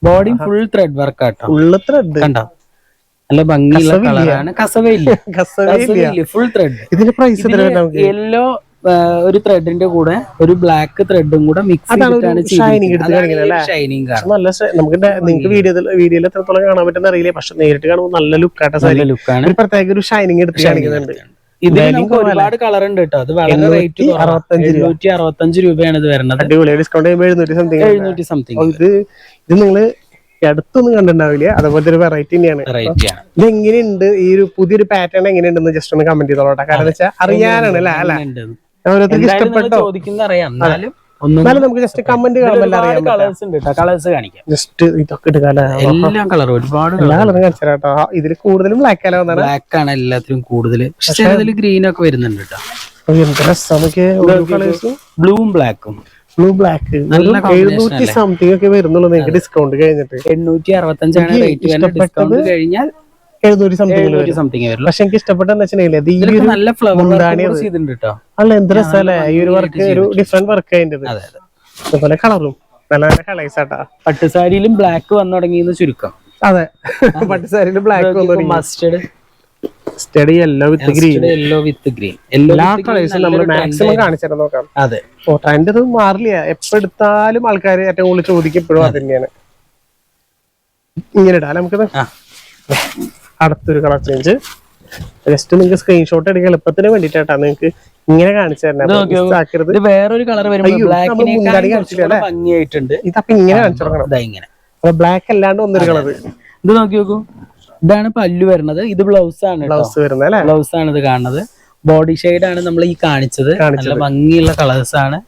ബോഡി ഫുൾ ത്രെഡ് വർക്ക് ആട്ടോ. ഫുള്ള് ത്രെഡ് കണ്ടോ? നല്ല ഭംഗിയുള്ള കളറാണ് കസവയില്ല കസവയില്ല ഫുൾ ത്രെഡ് ഇതിന്റെ പ്രൈസ് യെല്ലോ ഒരു ത്രെഡിന്റെ കൂടെ ഒരു ബ്ലാക്ക് ത്രെഡും കൂടെ മിക്സ് ചെയ്തിട്ടാണ് ഷൈനിങ് നല്ല നമുക്ക് നിങ്ങൾക്ക് വീഡിയോ വീഡിയോയിൽ എത്രത്തോളം കാണാൻ പറ്റുന്ന അറിയില്ല. പക്ഷെ നേരിട്ട് കാണുമ്പോൾ നല്ല ലുക്ക് സാരി നല്ല ലുക്കാണ് ഒരു പ്രത്യേക ഒരു ഷൈനിങ് എടുത്ത് കാണിക്കുന്നുണ്ട്. ഇതിൽ നമുക്ക് ഒരുപാട് കളർ ഉണ്ട് കേട്ടോ. അത് വളരെ റേറ്റ്. എണ്ണൂറ്റി അറുപത്തഞ്ച് രൂപയാണ് ഇത് വരുന്നത്. അടിപൊളി. ഡിസ്കൗണ്ട് എഴുന്നൂറ്റി സംതിങ് എഴുന്നൂറ്റി ഇത് ഇത് നിങ്ങൾ അടുത്തൊന്നും കണ്ടിട്ടുണ്ടാവില്ല. അതുപോലത്തെ ഒരു വെറൈറ്റി തന്നെയാണ്. ഇത് എങ്ങനെയുണ്ട്? ഈ ഒരു പുതിയൊരു പാറ്റേൺ എങ്ങനെയുണ്ടെന്ന് ജസ്റ്റ് ഒന്ന് കമന്റ് ചെയ്തോളട്ടെ കാരണം വെച്ചാൽ അറിയാനാണ് അല്ലെ? അല്ല. ഓരോരുത്തർക്ക് ഇഷ്ടപ്പെട്ടോ? ചോദിക്കുന്ന അറിയാം. എന്നാലും ഒന്നും എന്നാലും നമുക്ക് ജസ്റ്റ് കമന്റ് കളേഴ്സ് ഉണ്ട് കളേഴ്സ് കാണിക്കാം. ജസ്റ്റ് ഇതൊക്കെ എടുക്കാല്ലേ എല്ലാം കളർ ഒരുപാട് എല്ലാ കളറും ഇതിൽ കൂടുതലും ബ്ലാക്ക് ബ്ലാക്ക് ആണ് എല്ലാത്തിലും കൂടുതൽ പക്ഷെ ഗ്രീൻ ഒക്കെ വരുന്നുണ്ട് കേട്ടോ ബ്ലൂവും ബ്ലാക്കും ബ്ലൂ ബ്ലാക്ക് എഴുന്നൂറ്റി സംതിങ് ഒക്കെ വരുന്നുള്ളൂ നിങ്ങൾക്ക് ഡിസ്കൗണ്ട് കഴിഞ്ഞിട്ട്. എണ്ണൂറ്റി അറുപത്തഞ്ചാണ് റേറ്റ് കഴിഞ്ഞാൽ എഴുന്നൂറ്റി സംതിങ് എഴുന്നൂറ്റി സംതിങ് വരും പക്ഷെ എനിക്ക് ഇഷ്ടപ്പെട്ട വെച്ചിട്ടുണ്ടെങ്കിൽ ഇത് ഈ ഇതിലൊക്കെ ഒരു നല്ല ഫ്ലവർ. ചെയ്തിട്ടുണ്ട് കേട്ടോ അല്ല എന്ത് രസമല്ലേ? ഈ ഒരു വർക്ക് ഒരു ഡിഫറെന്റ് വർക്ക് അതുപോലെ കളറും നല്ല നല്ല കളേഴ്സ് ആട്ടാ. പട്ടുസാരിയിലും ബ്ലാക്ക് വന്നു തുടങ്ങിയെന്ന് ചുരുക്കം. അതെ. പട്ടുസാരിയിലും black mustard study yellow with green yellow with green എല്ലാ കളേഴ്സും നമ്മൾ മാക്സിമം കാണിച്ചിട്ട് നോക്കാം. അതെ. ഓ ട്രെൻഡ് ഇത് മാറില്ല. എപ്പോ എടുത്താലും ആൾക്കാർ ഏറ്റവും കൂടുതൽ ചോദിക്കപ്പെടും അത്. തന്നെയാണ് ഇങ്ങനെ ഇടാം നമുക്കത്. അടുത്തൊരു കളർ ചേഞ്ച് ജസ്റ്റ് നിങ്ങൾക്ക് സ്ക്രീൻഷോട്ട് എടുക്കാൻ എളുപ്പത്തിന് വേണ്ടിട്ടാ നിങ്ങൾക്ക് ഇങ്ങനെ കാണിച്ചു തരണം വേറൊരു കളർ ഭംഗിയായിട്ടുണ്ട്. ഇതപ്പൊ ഇങ്ങനെ കാണിച്ചു തുടങ്ങണം ഇങ്ങനെ. അപ്പൊ ബ്ലാക്ക് അല്ലാണ്ട് ഒന്നൊരു കളർ ഇത് നോക്കി നോക്കൂ. ഇതാണ് പല്ലു വരുന്നത്. ഇത് ബ്ലൗസ് ആണ് ബ്ലൗസ് വരുന്നത് അല്ലേ? ബ്ലൗസ് ആണ് ഇത് കാണുന്നത്. ബോഡി ഷെയ്ഡ് ആണ് നമ്മൾ ഈ കാണിച്ചത്. നല്ല ഭംഗിയുള്ള കളേഴ്സ് ആണ്.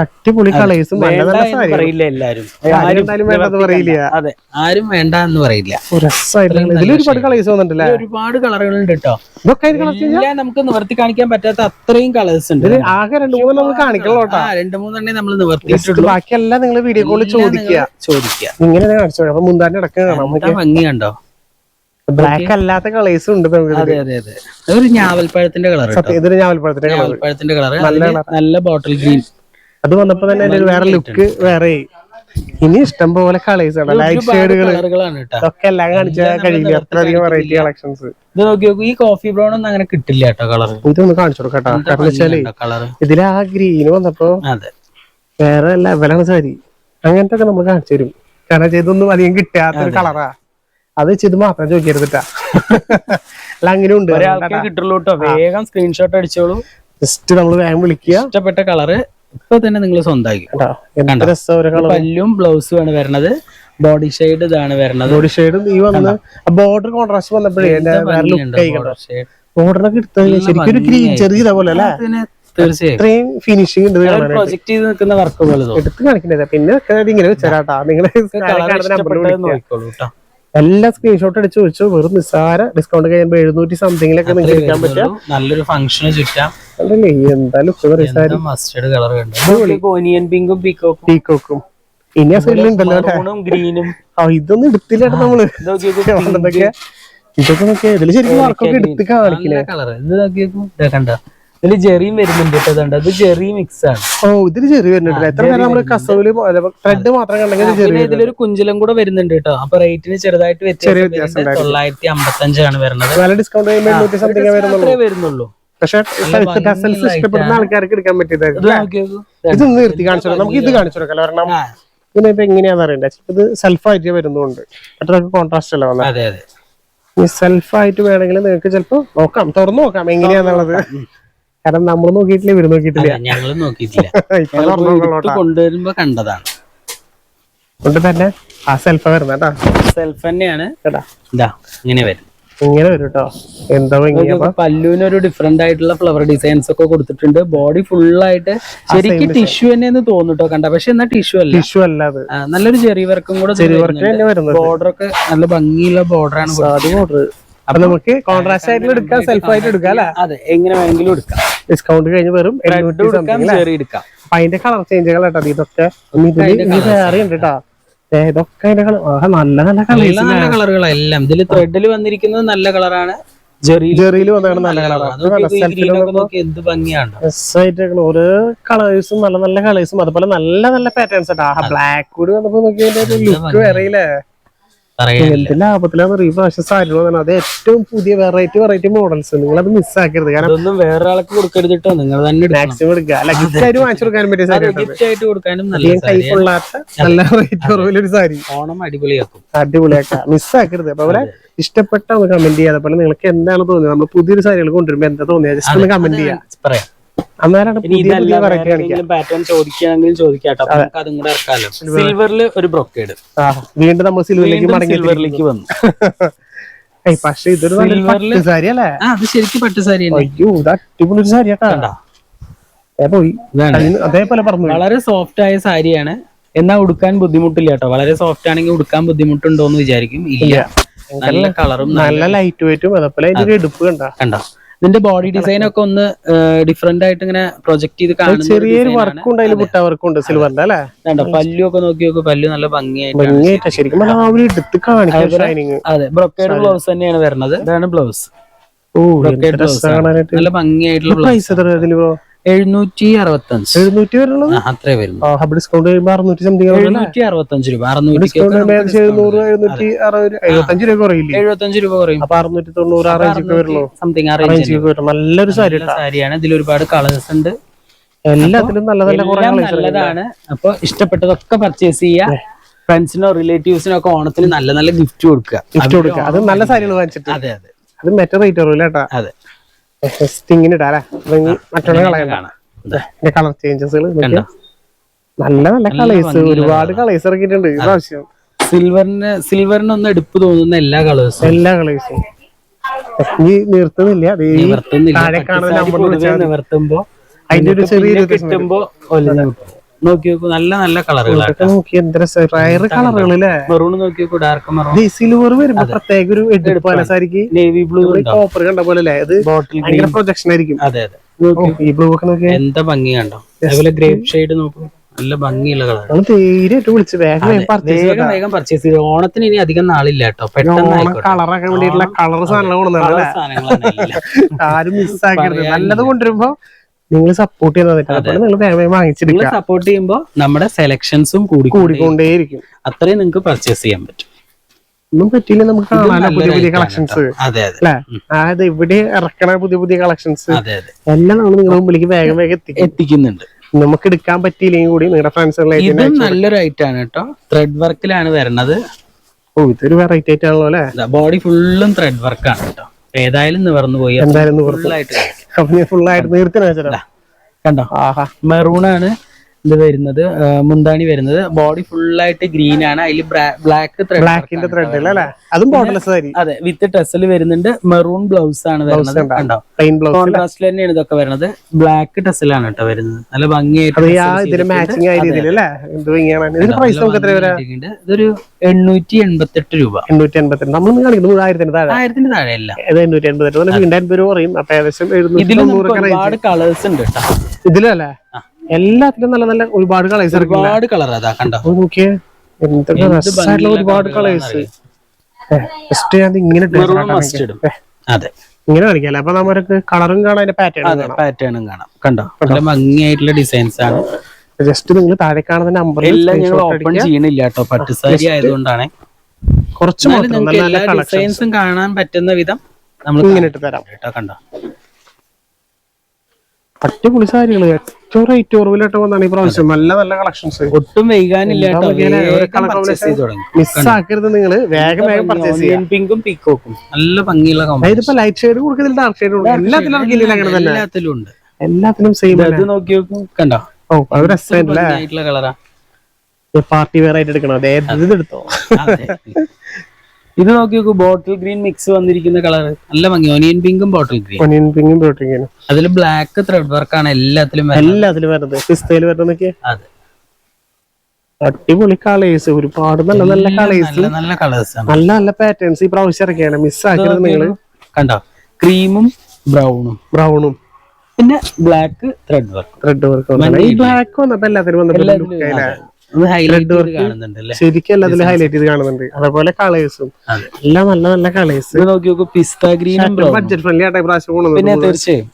അടിപൊളി കളേഴ്സും പറയില്ല എല്ലാരും. അതെ ആരും വേണ്ട എന്ന് പറയില്ല. ഒരുപാട് കളേഴ്സ് വന്നിട്ടില്ലേ? ഒരുപാട് കളറുകൾ ഉണ്ട് കേട്ടോ ഇതൊക്കെ നമുക്ക് നിവർത്തി കാണിക്കാൻ പറ്റാത്ത അത്രയും കളേഴ്സ് ഉണ്ട്. ആകെ രണ്ട് മൂന്ന് നമ്മൾ കാണിക്കണല്ലോ രണ്ട് മൂന്നെണ്ണേ നമ്മൾ നിവർത്തിയിട്ടുള്ളൂ. ബാക്കിയെല്ലാം നിങ്ങൾ വീഡിയോ കോളിൽ ചോദിക്കുക. ചോദിക്കുക. ഇങ്ങനെ കാണിച്ചു അപ്പൊ മുന്താന്റെ ഇടയ്ക്ക് ഭംഗി കണ്ടോ? ബ്ലാക്ക് അല്ലാത്ത കളേഴ്സ് ഉണ്ട് അതെ അതെ അതെ. ഒരു ഞാവൽപ്പഴത്തിന്റെ കളർ ഇതൊരു ഞാവൽപ്പഴത്തിന്റെ കളർ ഞാവൽപ്പഴത്തിന്റെ കളർ നല്ല നല്ല ബോട്ടിൽ ഗ്രീൻ അത് വന്നപ്പോ തന്നെ അതിന്റെ ഒരു വേറെ ലുക്ക് വേറെ. ഇനി ഇഷ്ടം പോലെ കളേഴ്സ് ആണ്. ലൈറ്റ് ഷെയ്ഡുകൾ ഒക്കെ എല്ലാം കാണിച്ചാൽ കഴിയില്ല. അത്രയധികം വെറൈറ്റി കളക്ഷൻസ് ഇത് നോക്കി നോക്കൂ ഈ കോഫി ബ്രൗൺ ഒന്നും അങ്ങനെ കിട്ടില്ല കേട്ടോ കളർ ഇതൊന്ന് കാണിച്ചു കൊടുക്കട്ടോ കാരണം വെച്ചാൽ ഇതിൽ ആ ഗ്രീൻ വന്നപ്പോ വേറെ ലെവലാണ് സാരി. അങ്ങനത്തെ ഒക്കെ നമ്മൾ കാണിച്ചു തരും. കാരണം ചെയ്തൊന്നും ഇതൊന്നും അധികം കിട്ടാത്തൊരു കളറാ അത് ചെയ്ത് മാത്രം ചോദിക്കരുതിട്ടാ അല്ല അങ്ങനെ ഉണ്ട്. ഒരാൾക്ക് കിട്ടുള്ളൂ കേട്ടോ വേഗം സ്ക്രീൻഷോട്ട് അടിച്ചോളൂ. ജസ്റ്റ് നമ്മൾ വേഗം വിളിക്കുക. ഇഷ്ടപ്പെട്ട കളറ് ഇപ്പൊ തന്നെ നിങ്ങൾ സ്വന്തമാക്കി പല്ലും ബ്ലൗസും ആണ് വരണത്. ബോഡി ഷെയ്ഡ് ഇതാണ് വരണത്. ബോഡി ഷെയ്ഡ് ഈ വന്ന ബോർഡർ കോൺട്രാസ്റ്റ് വന്നപ്പോഴേ എടുത്തത് ശരിക്കും ഒരു ഗ്രീൻ ചെറിയ അല്ലേ? തീർച്ചയായും. ഫിനിഷിംഗ് ഉണ്ട് പ്രൊജക്ട് ചെയ്ത് നിൽക്കുന്ന വർക്കുകൾ എടുത്ത് പിന്നെ ഇങ്ങനെ വെച്ചാട്ടാ നിങ്ങൾ എല്ലാ സ്ക്രീൻഷോട്ട് അടിച്ച് വെച്ചു വെറും നിസ്സാര ഡിസ്കൗണ്ട് കഴിയുമ്പോൾ എഴുന്നൂറ്റി സംതിങ്ങിലൊക്കെ നിങ്ങൾക്ക് എടുക്കാൻ നല്ലൊരു ഫംഗ്ഷന് ചുറ്റാം മസ്റ്റേർഡ് കളർ കണ്ടു ഓനിയൻ പിങ്കും പീക്കോക്കും പീക്കോക്കും ഇനി ആ സൈഡിൽ ഉണ്ടല്ലോ ഗ്രീനും ആ ഇതൊന്നും എടുത്തില്ല നമ്മൾ. ഇതൊക്കെ ഇതൊക്കെ നോക്കിയാ ഇതിൽ ശരിക്കും വർക്കൊക്കെ എടുത്ത് കാണിക്കില്ലേ? കളർ ഇത് നോക്കിയേക്കും. ഇതാ കണ്ട? ഇതിൽ ജെറിയും വരുന്നുണ്ട് കേട്ടോ ഇതുണ്ട്. ജെറി മിക്സ് ആണ്. ഓ ഇതിൽ ചെറിയ വരുന്നുണ്ട് എത്ര നേരം നമ്മൾ കസവിൽ ത്രെഡ് മാത്രം കണ്ടെങ്കിൽ ജെറി ഇതിലൊരു കുഞ്ചിലും കൂടെ വരുന്നുണ്ട് കേട്ടോ അപ്പൊ റേറ്റിന് ചെറുതായിട്ട് വ്യത്യാസം. തൊള്ളായിരത്തി അമ്പത്തി അഞ്ചാണ് വരുന്നത്. നല്ല ഡിസ്കൗണ്ട് വരുന്നുള്ളൂ. പക്ഷെ ടസൽസ് ഇഷ്ടപ്പെടുന്ന ആൾക്കാർക്ക് എടുക്കാൻ പറ്റിയതായിരുന്നു ഇത്? നിർത്തി കാണിച്ചു. നമുക്ക് ഇത് കാണിച്ചു കൊടുക്കാം കാരണം ആ, ഇതിനിപ്പോ എങ്ങനെയാന്ന് അറിയണ്ട. ഇത് സെൽഫായിട്ട് വരുന്നുണ്ട്. മറ്റൊക്കെ കോൺട്രാസ്റ്റ് അല്ല വന്നത് ഈ സെൽഫായിട്ട് വേണമെങ്കിൽ നിങ്ങൾക്ക് ചിലപ്പോ നോക്കാം. തുറന്നു നോക്കാം എങ്ങനെയാന്നുള്ളത്. കാരണം നമ്മൾ നോക്കിയിട്ടില്ല ഇവർ നോക്കിയിട്ടില്ല. നോക്കിയിട്ടില്ല. ഇപ്പൊ കൊണ്ടുവരുമ്പോ കണ്ടതാണ്. കൊണ്ട് തന്നെ ആ സെൽഫ വരുന്ന സെൽഫ് തന്നെയാണ്. കേട്ടാ. ഇങ്ങനെ വരും. ഇങ്ങനെ വരും കേട്ടോ എന്താ പല്ലുവിനൊരു പല്ലുവിന് ഒരു ഡിഫറെന്റ് ആയിട്ടുള്ള ഫ്ലവർ ഡിസൈൻസ് ഒക്കെ കൊടുത്തിട്ടുണ്ട്. ബോഡി ഫുൾ ആയിട്ട് ശരിക്കും ടിഷ്യൂ തന്നെയെന്ന് കേട്ടോ കണ്ട. പക്ഷെ എന്നാ ടിഷ്യൂ അല്ല. ടിഷ്യൂ അല്ല നല്ലൊരു ചെറിയ വർക്കും കൂടെ ചെറിയ വർക്ക് ബോർഡർ ഒക്കെ നല്ല ഭംഗിയുള്ള ബോർഡർ ആണ് ബോർഡർ അപ്പൊ നമുക്ക് കോൺട്രാസ്റ്റ് ആയിട്ട് എടുക്കാം സെൽഫ് ആയിട്ട് എടുക്കാം അല്ലെ? അതെ എങ്ങനെ വേണമെങ്കിലും എടുക്കാം. ഡിസ്കൗണ്ട് കഴിഞ്ഞ് വരും അതിന്റെ കളർ ചേഞ്ചുകൾ കേട്ടോ ഇതൊക്കെ വേറെ ഉണ്ട് കേട്ടോ ഇതൊക്കെ കളർ നല്ല നല്ല നല്ല നല്ല കളറുകളെല്ലാം. ഇതിൽ ത്രെഡിൽ വന്നിരിക്കുന്നത് നല്ല കളറാണ്. ജെറിയിൽ ജെറിയിൽ വന്നാണ് നല്ല നോക്കി എന്ത് ഭംഗിയാണ്. ഓരോ കളേഴ്സും നല്ല നല്ല കളേഴ്സും അതുപോലെ നല്ല നല്ല പാറ്റേൺസ് ആ. ബ്ലാക്ക് കൂടി വന്നപ്പോ നോക്കിയതിന്റെ ലുക്ക് വേറെയില്ലേ? ലാഭത്തിലാണ് ഈ പ്രാവശ്യം സാരി വന്നത് അത് ഏറ്റവും പുതിയ വെറൈറ്റി വെറൈറ്റി മോഡൽസ് നിങ്ങൾ അത് മിസ്സാക്കരുത് കാരണം വേറെ ആൾക്ക് കൊടുക്കരുതിട്ടോ? നിങ്ങൾ തന്നെ മാക്സിമം എടുക്കുക. അല്ല ഗിഫ്റ്റ് ആയിട്ട് വാങ്ങിച്ചു പറ്റിയ സാരി ഗിഫ്റ്റ് ആയിട്ട് കൊടുക്കാനും നല്ല കൈ കൊള്ളാത്ത നല്ല റേറ്റ് കുറവിലൊരു സാരി. ഓണം അടിപൊളിയാക്കും. അടിപൊളിയാക്കാം. മിസ്സാക്കരുത് അപ്പൊ അവരെ ഇഷ്ടപ്പെട്ട ഒന്ന് കമന്റ് ചെയ്യാതെ നിങ്ങൾക്ക് എന്താണ് തോന്നിയത്? നമ്മൾ പുതിയൊരു സാരികൾ കൊണ്ടുവരുമ്പോ എന്താ തോന്നിയത്? ജസ്റ്റ് ഒന്ന് കമന്റ് ചെയ്യാം. പറയാം. പാറ്റേൺ ചോദിക്കുകയാണെങ്കിലും ചോദിക്കാട്ടോ. അതും. കൂടെ ഇറക്കാലോ. സിൽവറിൽ ഒരു ബ്രൊക്കേഡ് വീണ്ടും നമ്മൾ സിൽവറിലേക്ക് മടങ്ങി സിൽവറിലേക്ക് വന്നു. പക്ഷെ ഇതൊരു പട്ട് സാരി അല്ലേ? ശരിക്കും പട്ട് സാരി അയ്യോ ഇത് അടിപൊളി ഒരു സാരി കണ്ടോ? ഏ പോയി. അതേപോലെ പറഞ്ഞു വളരെ സോഫ്റ്റ് ആയ സാരിയാണ്. എന്നാ ഉടുക്കാൻ ബുദ്ധിമുട്ടില്ല കേട്ടോ വളരെ സോഫ്റ്റ് ആണെങ്കിൽ ഉടുക്കാൻ ബുദ്ധിമുട്ടുണ്ടോ എന്ന് വിചാരിക്കും. ഇല്ല. നല്ല കളറും നല്ല ലൈറ്റ് വെയിറ്റും അതേപോലെ എടുപ്പ് കണ്ട? കണ്ടോ? ഇതിന്റെ ബോഡി ഡിസൈൻ ഒക്കെ ഒന്ന് ഡിഫറെന്റ് ആയിട്ട് ഇങ്ങനെ പ്രൊജക്ട് ചെയ്ത് കാണുന്ന ചെറിയൊരു വർക്ക് ഉണ്ട് അതിൽ പുട്ട വർക്ക് ഉണ്ട് സിൽവറിന്റെ അല്ലേ? കണ്ടോ പല്ലു ഒക്കെ നോക്കി നോക്ക് പല്ലു നല്ല ഭംഗിയായിട്ട് ശരിക്കും അതെ ബ്രൊക്കേഡ് ബ്ലൗസ് തന്നെയാണ് വരുന്നത്. ഇതാണ് ബ്ലൗസ് നല്ല ഭംഗിയായിട്ടുള്ള ബ്ലൗസ് എഴുന്നൂറ്റി അറുപത്തി അഞ്ച് എഴുന്നൂറ്റി വരുന്നത്? അത്രേ വരുന്നു. ഡിസ്കൗണ്ട് ചെയ്യുമ്പോ അറുന്നൂറ്റി സംതിങ് എഴുന്നൂറ്റി രൂപ അറുന്നൂറ്റി എഴുന്നൂറ് എഴുന്നൂറ്റി അറുപത് എഴുപത്തഞ്ച് രൂപ കുറയില്ലേ? എഴുപത്തഞ്ച് രൂപ കുറയും. അപ്പൊ അറുന്നൂറ്റി തൊണ്ണൂറ് ആ റേഞ്ചൊക്കെ വരുള്ളൂ. സംതിങ് ആ റേഞ്ച് നല്ലൊരു സാരി സാരിയാണ്. ഇതിൽ ഒരുപാട് കളേഴ്സ് ഉണ്ട്. എല്ലാത്തിലും നല്ല നല്ല നല്ലതാണ്. അപ്പൊ ഇഷ്ടപ്പെട്ടതൊക്കെ പർച്ചേസ് ചെയ്യുക. ഫ്രണ്ട്സിനോ റിലേറ്റീവ്സിനോ ഒക്കെ ഓണത്തിന് നല്ല നല്ല ഗിഫ്റ്റ് കൊടുക്കുക. ഗിഫ്റ്റ് കൊടുക്കുക. അത് നല്ല സാരികൾ വാങ്ങിച്ചിട്ട്. അതെ അതെ. അത് മറ്റേ റേറ്റ് കുറവില്ല കേട്ടാ അതെ. സ്റ്റിങ്ങിന് ഇടാ മറ്റുള്ള കളയണ്ട കാണാം. കളർ ചേഞ്ചസുകൾ നല്ല നല്ല കളേഴ്സ് ഒരുപാട് കളേഴ്സ് ഇറക്കിയിട്ടുണ്ട് ഈ പ്രാവശ്യം. സിൽവറിന് സിൽവറിനൊന്നും എടുപ്പ് തോന്നുന്ന എല്ലാ കളേഴ്സും എല്ലാ കളേഴ്സും ഈ നിർത്തുന്നില്ല നിവർത്തുന്നില്ല. നിവർത്തുമ്പോ അതിന്റെ ഒരു വ്യത്യാസം കിട്ടുമ്പോ. നോക്കി നോക്കൂ നല്ല നല്ല കളറുകളാണ് മെറൂൺ നോക്കി നോക്കൂ ഡാർക്ക് മെറൂൺ സിൽവർ വരുമ്പോ പ്രത്യേക ഒരു നേവി ബ്ലൂ കോപ്പർ കണ്ട പോലെ അല്ലേ അത് ഭയങ്കര പ്രൊജക്ഷൻ ആയിരിക്കും. അതെ അതെ. ഈ ബ്ലൂ ഒക്കെ എന്താ ഭംഗി കണ്ടോ? അതേപോലെ ഗ്രേപ്പ് ഷെയ്ഡ് നോക്കൂ. നല്ല ഭംഗിയുള്ള നമ്മൾ തീരെ വിളിച്ച് വേഗം വേഗം പർച്ചേസ് ചെയ്ത്. ഓണത്തിന് ഇനി അധികം നാളില്ല കേട്ടോ. പെട്ടെന്ന് ഓണം ആയിക്കോട്ടെ. കളറാക്കാൻ വേണ്ടിയിട്ടുള്ള കളർ സാധനങ്ങൾ കൊണ്ടുവന്നാണ് Colour ആരും മിസ്സാക്കരുത് നല്ലത് കൊണ്ടുവരുമ്പോ നിങ്ങൾ സപ്പോർട്ട് ചെയ്യുന്നത് നിങ്ങൾ വാങ്ങിച്ചെടുക്കുക സപ്പോർട്ട് ചെയ്യുമ്പോൾ നമ്മുടെ സെലക്ഷൻസും കൂടി കൂടിക്കൊണ്ടേയിരിക്കും. അത്രയും നിങ്ങൾക്ക് പർച്ചേസ് ചെയ്യാൻ പറ്റും. ഒന്നും പറ്റിയില്ല നമുക്ക് കാണാനോ പുതിയ പുതിയ കളക്ഷൻസ് അല്ലെ? അതായത് ഇവിടെ ഇറക്കണ പുതിയ പുതിയ കളക്ഷൻസ് എല്ലാം നമ്മൾ നിങ്ങളുടെ മുമ്പിലേക്ക് വേഗം വേഗം എത്തിക്കും. എത്തിക്കുന്നുണ്ട്. നമുക്ക് എടുക്കാൻ പറ്റിയില്ലെങ്കിൽ കൂടി നിങ്ങളുടെ ഫ്രണ്ട്സുകളായിട്ട് നല്ലൊരു ഐറ്റം ആണ് കേട്ടോ. ത്രെഡ് വർക്കിലാണ് വരുന്നത്. ഓ ഇതൊരു വെറൈറ്റി ആയിട്ടാണല്ലോ അല്ലെ? ബോഡി ഫുള്ളും ത്രെഡ് വർക്കാണ് കേട്ടോ. ഏതായാലും നിവർന്നു. പോയി എന്തായാലും നിവർത്തും. ഫുള്ളായിട്ട് അപ്പൊ ഞാൻ ഫുൾ ആയിട്ട് നിർത്തി കണ്ടോ? ആഹാ. മെറൂൺ ആണ്. ഇത് വരുന്നത് മുന്താണി വരുന്നത്. ബോഡി ഫുള്ളായിട്ട് ഗ്രീൻ ആണ്. അതിൽ ബ്ലാക്ക് ബ്ലാക്കിന്റെ ത്രെഡ് അല്ലേ? അതും ബോർഡർലെസ് സാരി അതെ വിത്ത് ടെസൽ വരുന്നുണ്ട്. മെറൂൺ ബ്ലൗസ് ആണ് വരുന്നത്. കോൺട്രാസ്റ്റിൽ തന്നെയാണ് ഇതൊക്കെ വരുന്നത്. ബ്ലാക്ക് ടെസലാണ് കേട്ടോ വരുന്നത്. നല്ല ഭംഗിയായിട്ട്. ഇതൊരു എണ്ണൂറ്റി എൺപത്തെട്ട് രൂപ എണ്ണൂറ്റി എൺപത്തെട്ട് കാണിക്കുന്നത് ആയിരത്തിന് താഴെ? എണ്ണൂറ്റി രൂപ പറയും അപ്പൊ ഏകദേശം ഇതിൽ നമുക്ക് ഒരുപാട് കളേഴ്സ് ഉണ്ട് കേട്ടോ. ഇതിലല്ലേ? എല്ലാത്തിലും നല്ല നല്ല ഒരുപാട് കളേഴ്സ് ഒരുപാട് കളർ അതാ കണ്ടോ? നോക്കിയേ. എന്തൊക്കെ രസമായിട്ടുള്ള ഒരുപാട് കളേഴ്സ് ഞാൻ ഇങ്ങനെ അതെ. ഇങ്ങനെ കാണിക്കാല്ലേ? അപ്പൊ നമ്മൾക്ക് കളറും കാണാം അതിന്റെ പാറ്റേൺ പാറ്റേണും കാണാം. കണ്ടോ? നല്ല ഭംഗിയായിട്ടുള്ള ഡിസൈൻസ് ആണ്. ജസ്റ്റ് നിങ്ങൾ താഴെ കാണുന്ന നമ്പർ എല്ലാം ഞങ്ങൾ ഓപ്പൺ ചെയ്യണില്ല കേട്ടോ പട്ടുസാരി ആയതുകൊണ്ടാണ്. കുറച്ച് ഡിസൈൻസും കാണാൻ പറ്റുന്ന വിധം നമ്മൾ ഇങ്ങനെ ഇട്ട് തരാം. കേട്ടോ കണ്ടോ? അടിപൊളി സാരികൾ. ഏറ്റവും റേറ്റ് കുറവിലായിട്ട് വന്നാണ് ഈ പ്രാവശ്യം. നല്ല നല്ല കളക്ഷൻസ് ഒട്ടും വൈകാനില്ല മിസ്സാക്കരുത് നിങ്ങൾ വേഗം വേഗം പർച്ചേസ് ചെയ്യാം. പിങ്കും പീക്കോക്കും നല്ല ഭംഗിയുള്ള ഇതിപ്പോ ലൈറ്റ് ഷെയ്ഡ് കൊടുക്കുന്നില്ല ഡാർക്ക് ഷെയ്ഡ് ഉണ്ട് എല്ലാത്തിലും ഇറക്കിയില്ല അങ്ങനെ തന്നെ? എല്ലാത്തിലും ഉണ്ട്. എല്ലാത്തിലും സെയിം ഇത് നോക്കി കണ്ടോ? ഓ അത് രസമല്ലേ ഭംഗിയായിട്ടുള്ള കളറാ പാർട്ടി വെയർ ആയിട്ട് എടുക്കണം? അതെ. എടുത്തോ? ഇത് നോക്കി നോക്കൂ ബോട്ടിൽ ഗ്രീൻ മിക്സ് വന്നിരിക്കുന്ന കളർ നല്ല ഭംഗി. ഒനിയൻ പിങ്കും ബോട്ടിൽ ഗ്രീൻ ഒനിയൻ പിങ്കും ബോട്ടിൽ ഗ്രീൻ അതിൽ ബ്ലാക്ക് ത്രെഡ് വർക്ക് ആണ് എല്ലാത്തിലും എല്ലാത്തിലും വരുന്നത്. പിസ്തയിൽ വരുന്നതൊക്കെ അതെ. അടിപൊളി കളേഴ്സ് ഒരുപാട് നല്ല നല്ല കളേഴ്സ് നല്ല നല്ല കളേഴ്സ് ആണ്. നല്ല നല്ല പാറ്റേൺസ് ഈ പ്രാവശ്യം ഇറക്കിയാണ്. മിസ് മിസ്സാക്കരുത് നിങ്ങൾ കണ്ടോ? ക്രീമും ബ്രൗണും ബ്രൗണും പിന്നെ black thread work thread work ഈ ബ്ലാക്ക് വന്നപ്പോ എല്ലാത്തിനും വന്നപ്പോ ശരിക്കും എല്ലാത്തിലും ഹൈലൈറ്റ് ചെയ്ത് കാണുന്നുണ്ട്. അതേപോലെ കളേഴ്സും അതെ. എല്ലാം നല്ല നല്ല കളേഴ്സ് നോക്കി നോക്കൂ പിസ്ത ഗ്രീനും ബ്രൗണും ബഡ്ജറ്റ് ഫ്രണ്ട്ലി ആയിട്ട് പ്രാവശ്യം പ്രാവശ്യം പിന്നെ തീർച്ചയായും.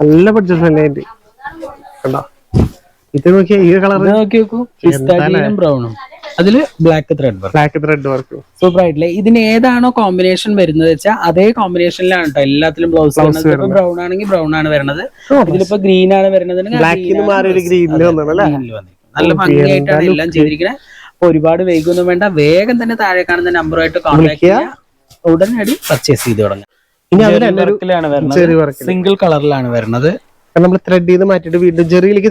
നല്ല ബഡ്ജറ്റ് ഫ്രണ്ട്ലി ആയിട്ട്. കണ്ടോ? ഇത് നോക്കിയാ ഈ കളർ ഇത് നോക്കി നോക്കൂ പിസ്ത ഗ്രീനും ബ്രൗണും. അതിൽ black thread work black thread work super ആയിട്ടില്ലേ? ഇതിന് ഏതാണോ കോമ്പിനേഷൻ വരുന്നത് വെച്ചാൽ അതേ കോമ്പിനേഷനിലാണ് കേട്ടോ എല്ലാത്തിലും ബ്ലൗസ് വരുന്നത്. ബ്രൗൺ ആണെങ്കിൽ ബ്രൗൺ ആണ് വരുന്നത്. ഇതിലിപ്പോ ഗ്രീൻ ആണ് വരുന്നത്. ബ്ലാക്കിൽ മാറി ഒരു ഗ്രീനിൽ വന്നു അല്ലേ നല്ല ഭംഗിയായിട്ടാണ് എല്ലാം ചെയ്തിരിക്കുന്നത് അപ്പൊ ഒരുപാട് വൈകൊന്നും വേണ്ട. വേഗം തന്നെ താഴെ കാണുന്ന നമ്പറുമായിട്ട് കോൺടാക്ട് ചെയ്യുക ഉടനടി പർച്ചേസ് ചെയ്ത് തുടങ്ങാം. ഇനി സിംഗിൾ കളറിലാണ് വരുന്നത്. നമ്മൾ ത്രെഡ് ചെയ്ത് മാറ്റിട്ട് വീണ്ടും ചെറിയിലേക്ക്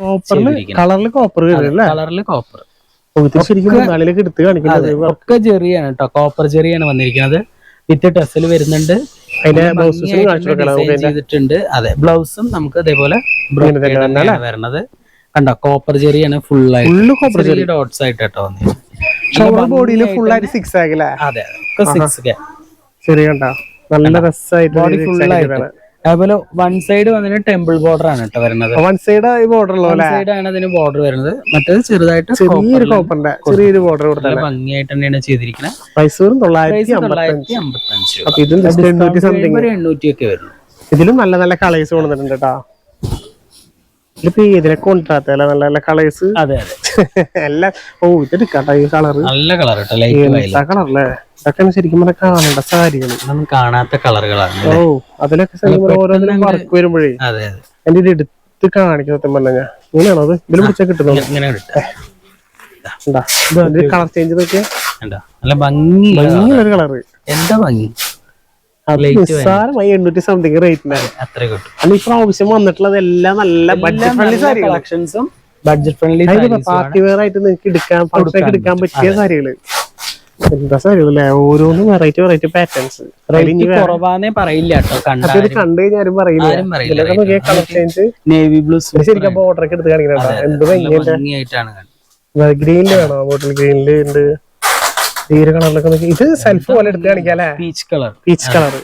കോപ്പറിന് കളറിൽ കോപ്പർ കളറിൽ കോപ്പർ ശരിക്കും നാളിലേക്ക് എടുത്ത് കാണിക്കുന്നത് ഒക്കെ ചെറിയാണ് കേട്ടോ കോപ്പർ ചെറിയാണ് വന്നിരിക്കുന്നത്. വിത്ത് ടെസ്സിൽ വരുന്നുണ്ട്. ചെയ്തിട്ടുണ്ട്. അതെ ബ്ലൗസും നമുക്ക് ഇതേപോലെ വരണത് കണ്ടോ കോപ്പർ ചെറിയാണ് ഫുൾ ആയിട്ട്. ഫുള്ള് കോപ്പർ ചെറിയ ഡോട്ട്സ് ആയിട്ട് കേട്ടോ ബോഡിയിൽ ഫുൾ ആയിട്ട് സിക്സ് ആകില്ലേ അതെ സിക്സ് കെ ശരി കണ്ടോ? നല്ല രസമായിട്ട് ബോഡി ഫുൾ ആയിട്ട്. അതുപോലെ വൺ സൈഡ് വന്നിട്ട് ടെമ്പിൾ ബോർഡർ ആണ് കേട്ടോ വരുന്നത്. വൺ സൈഡ് ബോർഡർ സൈഡ് ആണ് അതിന് ബോർഡർ വരുന്നത്. മറ്റേത് ചെറുതായിട്ട് ചെറിയൊരു കോപ്പറിന്റെ ചെറിയൊരു ബോർഡർ കൊടുത്തത് ഭംഗിയായിട്ട് തന്നെയാണ് ചെയ്തിരിക്കുന്നത് മൈസൂറും തൊള്ളായിരത്തി അമ്പത്തി തൊള്ളായിരത്തി സംതിങ് ഒരു എണ്ണൂറ്റി ഒക്കെ വരുന്നു ഇതിലും നല്ല നല്ല കളേഴ്സ് കൊണ്ടുവന്നിട്ടുണ്ട് കേട്ടോ ഇതിപ്പോ നല്ല നല്ല കളേഴ്സ് അതെ അതെ. എല്ലാം ഓ ഈ കളർ നല്ല കളർ കളറല്ലേ ഇതൊക്കെ ശരിക്കും പറഞ്ഞാൽ കാണേണ്ട സാരികൾ ഇതൊന്നും കാണാത്ത കളറുകളാണ് ഓ അതിലൊക്കെ ശരിക്കും പറഞ്ഞാൽ ഓരോന്നിനും വർക്ക് വരുമ്പോഴേ. അതെ അതെ. എന്റെ ഇത് എടുത്ത് കാണിക്കും സത്യം പറഞ്ഞ ഞാൻ. ഇങ്ങനെയാണോ അത്? ഇതിൽ പിടിച്ചാൽ കിട്ടുന്നു? കളർ ചേഞ്ച് നോക്കിയാ. നല്ല ഭംഗി ഭംഗിയുള്ള കളറ് എന്താ ഭംഗി? നിസ്സാരമായി എണ്ണൂറ്റി സംതിങ് റേറ്റിനാണ് അത്ര കിട്ടും. അല്ല ഈ പ്രാവശ്യം വന്നിട്ടുള്ളത് എല്ലാം നല്ല ബഡ്ജറ്റ് ഫ്രണ്ട്ലി കളക്ഷൻസും ബഡ്ജറ്റ് ഫ്രണ്ട്ലി പാർട്ടി വെയർ ആയിട്ട് നിങ്ങൾക്ക് എടുക്കാൻ ഫംഗ്ഷൻ എടുക്കാൻ പറ്റിയ സാരികൾ. എന്താ സാരികളല്ലേ? ഓരോന്നും വെറൈറ്റി വെറൈറ്റി പാറ്റേൺസ് കുറവാന്നേ പറയില്ല കേട്ടോ കണ്ടാലും. കണ്ടു കഴിഞ്ഞാൽ ആരും പറയില്ല. കളർ ചേഞ്ച് നേവി ബ്ലൂ ശരിക്കും ബോർഡർ ഒക്കെ എടുത്ത് കാണിക്കണം എന്ത് ഭംഗിയായിട്ട് ഭംഗിയായിട്ടാണ് ഗ്രീനിൽ വേണോ? ബോട്ടിൽ ഗ്രീനിൽ ഉണ്ട്. ഒരു കളറിലൊക്കെ ഇത് സെൽഫ് പോലെ എടുത്ത് പീച്ച് കളർ പീച്ച് കളർ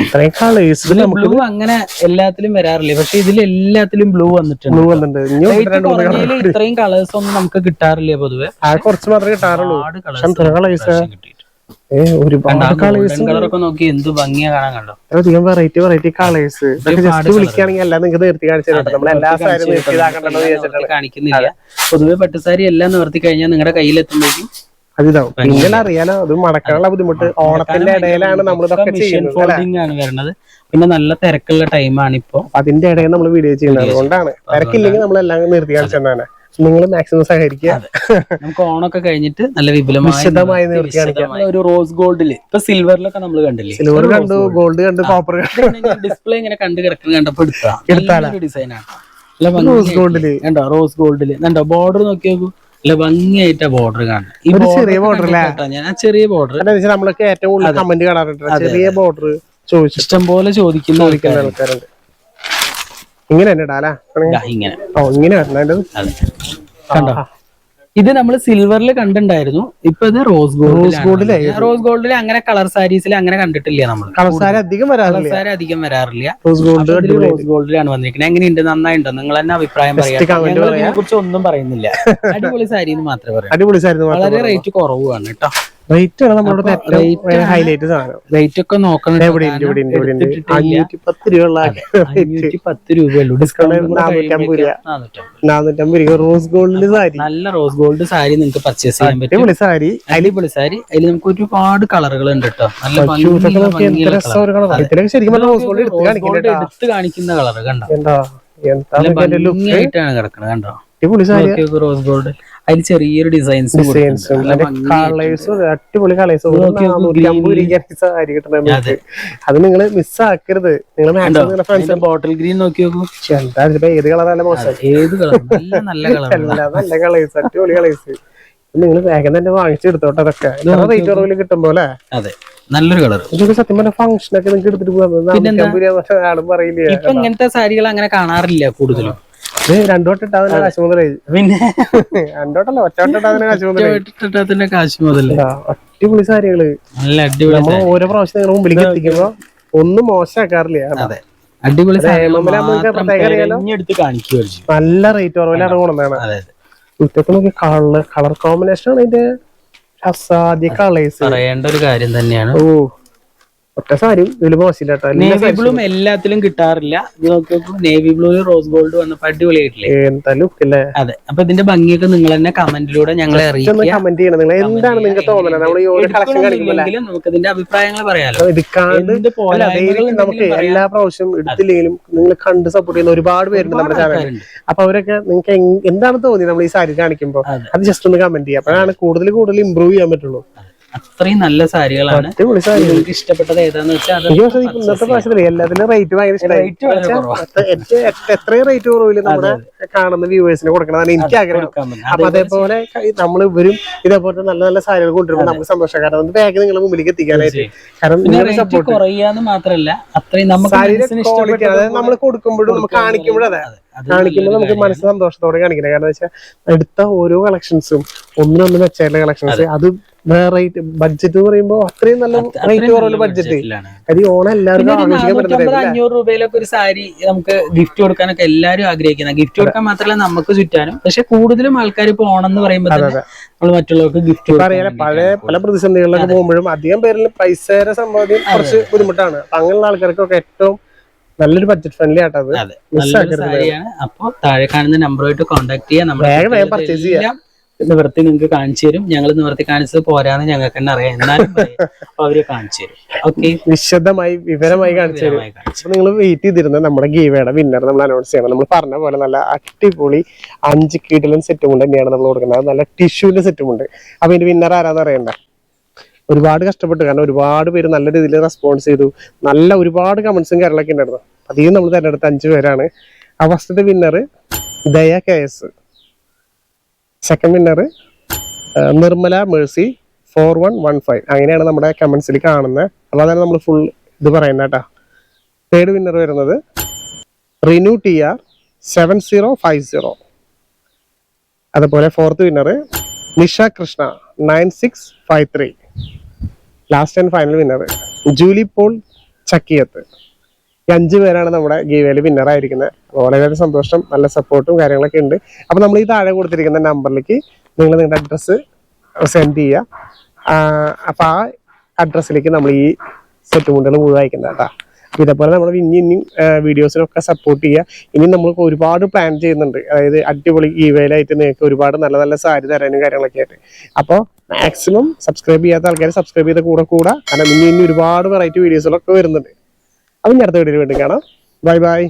ഇത്രയും കളേഴ്സ് ഇതിൽ ബ്ലൂ അങ്ങനെ എല്ലാത്തിലും വരാറില്ല? പക്ഷെ ഇതിൽ എല്ലാത്തിലും ബ്ലൂ വന്നിട്ടുണ്ട് ബ്ലൂ വന്നിട്ടുണ്ട്. ഇത്രയും കളേഴ്സ് ഒന്നും നമുക്ക് കിട്ടാറില്ല പൊതുവെ. കുറച്ച് മാത്രമേ കിട്ടാറുള്ളൂ. ഒരുപാട് കളേഴ്സ് ഏ കളേഴ്സ് കളറൊക്കെ നോക്കി എന്ത് ഭംഗിയാ കാണാൻ കണ്ടോ? അധികം വെറൈറ്റി വെറൈറ്റി കളേഴ്സ് ജസ്റ്റ് വിളിക്കുകയാണെങ്കിൽ എല്ലാം നിങ്ങൾക്ക് നിർത്തി കാണിച്ചു തരാം നമ്മൾ എല്ലാ സാരി നിർത്തി കാണിക്കുന്നില്ല. പൊതുവെ പട്ടുസാരി എല്ലാം നിർത്തി കഴിഞ്ഞാൽ നിങ്ങളുടെ കയ്യിൽ അതിതാവും. പിന്നെ അറിയാലോ അത് മടക്കാനുള്ള ബുദ്ധിമുട്ട് ഓണത്തിന്റെ ഇടയിലാണ് നമ്മൾ ഇതൊക്കെ ചെയ്യുന്നത് പിന്നെ നല്ല തിരക്കുള്ള ടൈമാണ് ഇപ്പൊ. അതിന്റെ ഇടയിൽ നമ്മൾ വീഡിയോ ചെയ്യുന്നത്. അതുകൊണ്ടാണ്. തിരക്കില്ലെങ്കിൽ നമ്മൾ എല്ലാം നിർത്തി കാണിച്ചതാണ് നിങ്ങൾ മാക്സിമം സഹകരിക്കുക. നമുക്ക് ഓണൊക്കെ കഴിഞ്ഞിട്ട് നല്ല വിപുലമായി ഒരു റോസ് ഗോൾഡിൽ ഇപ്പൊ സിൽവറിലൊക്കെ നമ്മൾ കണ്ടില്ലേ? സിൽവർ കണ്ടു ഗോൾഡ് കണ്ടു കോപ്പർ കണ്ടു. ഡിസ്പ്ലേ ഇങ്ങനെ കണ്ടു കിടക്കുന്ന കണ്ടപ്പോ എടുത്താ നല്ല റോസ് ഗോൾഡിൽ കണ്ടോ? റോസ് ഗോൾഡിൽ കണ്ടോ? ബോർഡർ നോക്കി നോക്കൂ നല്ല ഭംഗിയായിട്ടാ ബോർഡർ കാണാം ഈ ചെറിയ ബോർഡർ ഞാൻ ആ ചെറിയ ബോർഡർ നമ്മൾക്ക് നമ്മളൊക്കെ ഏറ്റവും കൂടുതൽ കമന്റ് കാണാറുണ്ട്. ചെറിയ ബോർഡർ ചോദിച്ചു ഇഷ്ടം പോലെ ചോദിക്കുന്ന ആൾക്കാരുണ്ട്. ഇങ്ങനെ തന്നെ ഇങ്ങനെ. ഓ ഇങ്ങനെ വരണത് കണ്ടോ? ഇത് നമ്മൾ സിൽവറിൽ കണ്ടിട്ടുണ്ടായിരുന്നു. ഇപ്പൊ ഇത് റോസ് ഗോൾഡ് റോസ് ഗോൾഡിൽ അങ്ങനെ കളർ സാരീസിൽ അങ്ങനെ കണ്ടിട്ടില്ല നമ്മൾ കളർസാരി അധികം വരാറില്ല. കളർ സാരി അധികം വരാറില്ല. റോസ് ഗോൾഡ് റോസ് ഗോൾഡിലാണ് വന്നിരിക്കുന്നത് എങ്ങനെയുണ്ട്? നന്നായിട്ടുണ്ടോ നിങ്ങൾ തന്നെ അഭിപ്രായം പറയാം. കുറിച്ച് ഒന്നും പറയുന്നില്ല. അടിപൊളി സാരി എന്ന് മാത്രമേ പറയാം. അടിപൊളി സാരി വളരെ റേറ്റ് കുറവാണ് കേട്ടോ. റേറ്റ് ആണ് നമ്മളോട് അപ്പൊ ഏറ്റവും ഹൈലൈറ്റ് സാധനം. റേറ്റ് ഒക്കെ നോക്കണം അഞ്ഞൂറ്റി പത്ത് രൂപയുള്ള അഞ്ഞൂറ്റി പത്ത് രൂപയുള്ളൂ. ഡിസ്കൗണ്ട് നാനൂറ്റമ്പത് രൂപ. നാനൂറ്റമ്പത്. രൂപ. Rose gold sari. നല്ല റോസ് ഗോൾഡ് സാരി നിങ്ങൾക്ക് പർച്ചേസ് ചെയ്യാൻ പറ്റും. സാരി. അടിപൊളി സാരി. അതിൽ നമുക്ക് ഒരുപാട് കളറുകൾ ഉണ്ട് കേട്ടോ നല്ല ശരിക്കും റോസ് ഗോൾഡ് എടുത്ത് കാണിക്കുന്ന കളർ കണ്ടോ? ഭംഗിയായിട്ടാണ് കിടക്കുന്നത് കണ്ടോ? റോസ് ഗോൾഡ് അതിൽ ചെറിയൊരു ഡിസൈൻസ് അടിപൊളി കളേഴ്സും അതെ. നിങ്ങൾ മിസ്സാക്കരുത് നിങ്ങൾ ബോട്ടിൽ ഗ്രീൻ നോക്കി നോക്കൂ. ഏത് കളറല്ല മോശം. ഏത് കളർ നല്ല നല്ല നല്ല കളേഴ്സ് അടിപൊളി കളേഴ്സ് നിങ്ങൾ വേഗം തന്നെ വാങ്ങിച്ചെടുത്തോട്ടെ അതൊക്കെ. റേറ്റ് കുറവിൽ കിട്ടുമ്പോ അല്ലേ? അതെ നല്ലൊരു കളർ സത്യം പറഞ്ഞ ഫംഗ്ഷൻ ഒക്കെ നിങ്ങൾക്ക് എടുത്തിട്ട് പോകാം ഇപ്പൊ ഇങ്ങനത്തെ സാരികൾ അങ്ങനെ കാണാറില്ല കൂടുതലും. പിന്നെ? കാശ് മുതൽ. അടിപൊളി സാരികൾ. നല്ല അടിപൊളി നമ്മൾ ഓരോ പ്രാവശ്യം നിങ്ങളുടെ മുമ്പിലേക്ക് എത്തിക്കുമ്പോ ഒന്നും മോശമാക്കാറില്ല അതെ. അടിപൊളി നല്ല റേറ്റ് കുറവിലാണ് കൊണ്ടുവന്നാണ് ഇതൊക്കെ നോക്കി കളർ കളർ കോമ്പിനേഷൻ ആണ് ഇതിന്റെ അസാധ്യ കളേഴ്സ് പറയേണ്ട ഒരു കാര്യം തന്നെയാണ്. ഓ. ഒറ്റ സാരിയും ഇതിൽ മോശമില്ല നേവി ബ്ലൂം എല്ലാത്തിലും കിട്ടാറില്ല. ഇത് നോക്കിയപ്പോ നേവി ബ്ലൂ റോസ് ഗോൾഡ് വന്നപ്പോ അടിപൊളിയായിട്ടില്ലേ? എന്താ ലുക്ക് അല്ലേ അതെ. അപ്പൊ ഇതിന്റെ ഭംഗിയൊക്കെ നിങ്ങൾ തന്നെ കമന്റിലൂടെ ഞങ്ങളെ അറിയിക്കുക. കമന്റ് ചെയ്യണം. നിങ്ങൾ എന്താണ് നിങ്ങൾക്ക് തോന്നുന്നത്? നമ്മൾ ഈ ഓരോ കളക്ഷൻ എടുക്കണമെന്നില്ലെങ്കിലും നമുക്ക് ഇതിന്റെ അഭിപ്രായങ്ങൾ പറയാലോ. എടുക്കാണ്ട് നമുക്ക് എല്ലാ പ്രാവശ്യം എടുത്തില്ലെങ്കിലും നിങ്ങൾ കണ്ട് സപ്പോർട്ട് ചെയ്യുന്ന ഒരുപാട് പേരുണ്ട് നമ്മുടെ ചാനലിൽ. അപ്പൊ അവരൊക്കെ നിങ്ങൾക്ക് എന്താണ് തോന്നിയത് നമ്മൾ ഈ സാരി കാണിക്കുമ്പോൾ അത്. ജസ്റ്റ് ഒന്ന് കമന്റ് ചെയ്യുക അപ്പോഴാണ് കൂടുതൽ കൂടുതൽ ഇമ്പ്രൂവ് ചെയ്യാൻ പറ്റുള്ളൂ. അത്രയും നല്ല സാരികളാണ്. നിങ്ങൾക്ക് ഇഷ്ടപ്പെട്ടത് ഏതാന്ന് വെച്ചാൽ ഇന്നത്തെ എല്ലാത്തിനും റേറ്റ് ഭയങ്കര റേറ്റ് വളരെ കുറവാണ് എത്രയും റേറ്റ് കുറവില്ല നമ്മുടെ കാണുന്ന വ്യൂവേഴ്സിന് കൊടുക്കണതാണ് എനിക്ക് ആഗ്രഹം. അപ്പൊ അതേപോലെ നമ്മൾ ഇവരും ഇതേപോലത്തെ നല്ല നല്ല സാരികൾ കൊണ്ടുവരുമ്പോൾ നമുക്ക് സന്തോഷം. കാരണം ബാഗ് നിങ്ങളുടെ മുമ്പിലേക്ക് എത്തിക്കാനായിട്ട്. കാരണം കുറയാന്ന് മാത്രല്ല അത്രയും നമുക്ക് നമ്മൾ കൊടുക്കുമ്പോഴും നമുക്ക് കാണിക്കുമ്പോഴും അത്. കാണിക്കുമ്പോൾ നമുക്ക് മനസ്സ് സന്തോഷത്തോടെ കാണിക്കണം കാരണം വെച്ചാൽ എടുത്ത ഓരോ കളക്ഷൻസും ഒന്നിനൊന്ന് മെച്ചമായിട്ടുള്ള കളക്ഷൻസ്. അത്. റേറ്റ് ബഡ്ജറ്റ് എന്ന് പറയുമ്പോൾ അത്രയും നല്ല റേറ്റ് കുറവുള്ള ബഡ്ജറ്റ്. അത് ഓണം എല്ലാവരും അഞ്ഞൂറ് രൂപയിലൊക്കെ ഒരു സാരി നമുക്ക് ഗിഫ്റ്റ് കൊടുക്കാനൊക്കെ എല്ലാവരും ആഗ്രഹിക്കുന്ന ഗിഫ്റ്റ് കൊടുക്കാൻ മാത്രമല്ല നമുക്ക് ചുറ്റാനും. പക്ഷെ കൂടുതലും ആൾക്കാർ ഇപ്പൊ ഓണം എന്ന് പറയുമ്പോൾ നമ്മൾ മറ്റുള്ളവർക്ക് ഗിഫ്റ്റ് ഇപ്പൊ പഴയ പല പ്രതിസന്ധികളിലൊക്കെ പോകുമ്പോഴും അധികം പേരിൽ പൈസയുടെ സമ്പാദ്യം കുറച്ച് ബുദ്ധിമുട്ടാണ്. അങ്ങനെയുള്ള ആൾക്കാർക്കൊക്കെ ഏറ്റവും നല്ലൊരു ബഡ്ജറ്റ് ഫ്രണ്ട്ലി ആട്ടത് അപ്പൊ താഴെ കാണുന്ന നമ്പറുമായിട്ട് കോൺടാക്ട് ചെയ്യാം. നമ്മുടെ purchase ചെയ്യാം. നിവർത്തി നിങ്ങൾക്ക് കാണിച്ചു തരും. ഞങ്ങൾ നിവർത്തി കാണിച്ചത് പോരാന്ന് ഞങ്ങൾക്ക് തന്നെ അറിയാം. എന്നാലും അവർ കാണിച്ചു തരും. ഓക്കെ വിശദമായി വിവരമായി കാണിച്ചു തരും. നിങ്ങൾ വെയിറ്റ് ചെയ്തിരുന്ന നമ്മുടെ ഗീവയുടെ വിന്നർ നമ്മൾ അനൗൺസ് ചെയ്യണം. നമ്മൾ പറഞ്ഞ പോലെ നല്ല അടിപൊളി അഞ്ച് കീടലും സെറ്റും കൊണ്ട് തന്നെയാണ് നമ്മൾ കൊടുക്കുന്നത്. നല്ല ടിഷ്യൂന്റെ സെറ്റും ഉണ്ട് അപ്പൊ ഇതിന്റെ വിന്നർ ആരാന്ന് അറിയണ്ട? ഒരുപാട് കഷ്ടപ്പെട്ടു കാരണം ഒരുപാട് പേര് നല്ല രീതിയിൽ റെസ്പോൺസ് ചെയ്തു. നല്ല ഒരുപാട് കമൻസും കാര്യങ്ങളൊക്കെ ഉണ്ടായിരുന്നു. അധികം നമ്മൾ തിരഞ്ഞെടുത്ത അഞ്ച് പേരാണ്. ആ ഫസ്റ്റത്തെ winner Daya K S second winner Nirmala Mercy four one one five അങ്ങനെയാണ് നമ്മുടെ കമൻസിൽ കാണുന്നത് അപ്പോൾ അതാണ് നമ്മൾ ഫുൾ ഇത് പറയുന്നത് കേട്ടോ. തേർഡ് വിന്നർ വരുന്നത് Rinu T R seven zero five zero അതുപോലെ fourth winner Nisha Krishna nine six five three last and final winner Julie Paul Chakkiyath. ഈ അഞ്ച് പേരാണ് നമ്മുടെ ഗീവേലി വിന്നറായിരിക്കുന്നത് വളരെ സന്തോഷം നല്ല സപ്പോർട്ടും കാര്യങ്ങളൊക്കെ ഉണ്ട്. അപ്പോൾ നമ്മൾ ഈ താഴെ കൊടുത്തിരിക്കുന്ന നമ്പറിലേക്ക് നിങ്ങൾ നിങ്ങളുടെ അഡ്രസ്സ് സെൻഡ് ചെയ്യുക അപ്പോൾ ആ അഡ്രസ്സിലേക്ക് നമ്മൾ ഈ സെറ്റ് മുണ്ടുകൾ മുഴുവൻ അയക്കുന്നത് കേട്ടോ അപ്പോൾ ഇതേപോലെ നമ്മൾ ഇനി ഇനിയും വീഡിയോസിനൊക്കെ സപ്പോർട്ട് ചെയ്യുക ഇനി നമ്മൾ ഒരുപാട് പ്ലാൻ ചെയ്യുന്നുണ്ട്. അതായത് അടിപൊളി ഗീവേലായിട്ട് നിങ്ങൾക്ക് ഒരുപാട് നല്ല നല്ല സാരി തരാനും കാര്യങ്ങളൊക്കെ ആയിട്ട്. അപ്പോൾ മാക്സിമം സബ്സ്ക്രൈബ് ചെയ്യാത്ത ആൾക്കാർ സബ്സ്ക്രൈബ് ചെയ്ത കൂടെ കൂടെ. കാരണം ഇനി ഇനി ഒരുപാട് വെറൈറ്റി വീഡിയോസുകളൊക്കെ വരുന്നുണ്ട്. അപ്പം ഇനി അടുത്ത വീഡിയോയിൽ വീണ്ടും കാണാം. Bye bye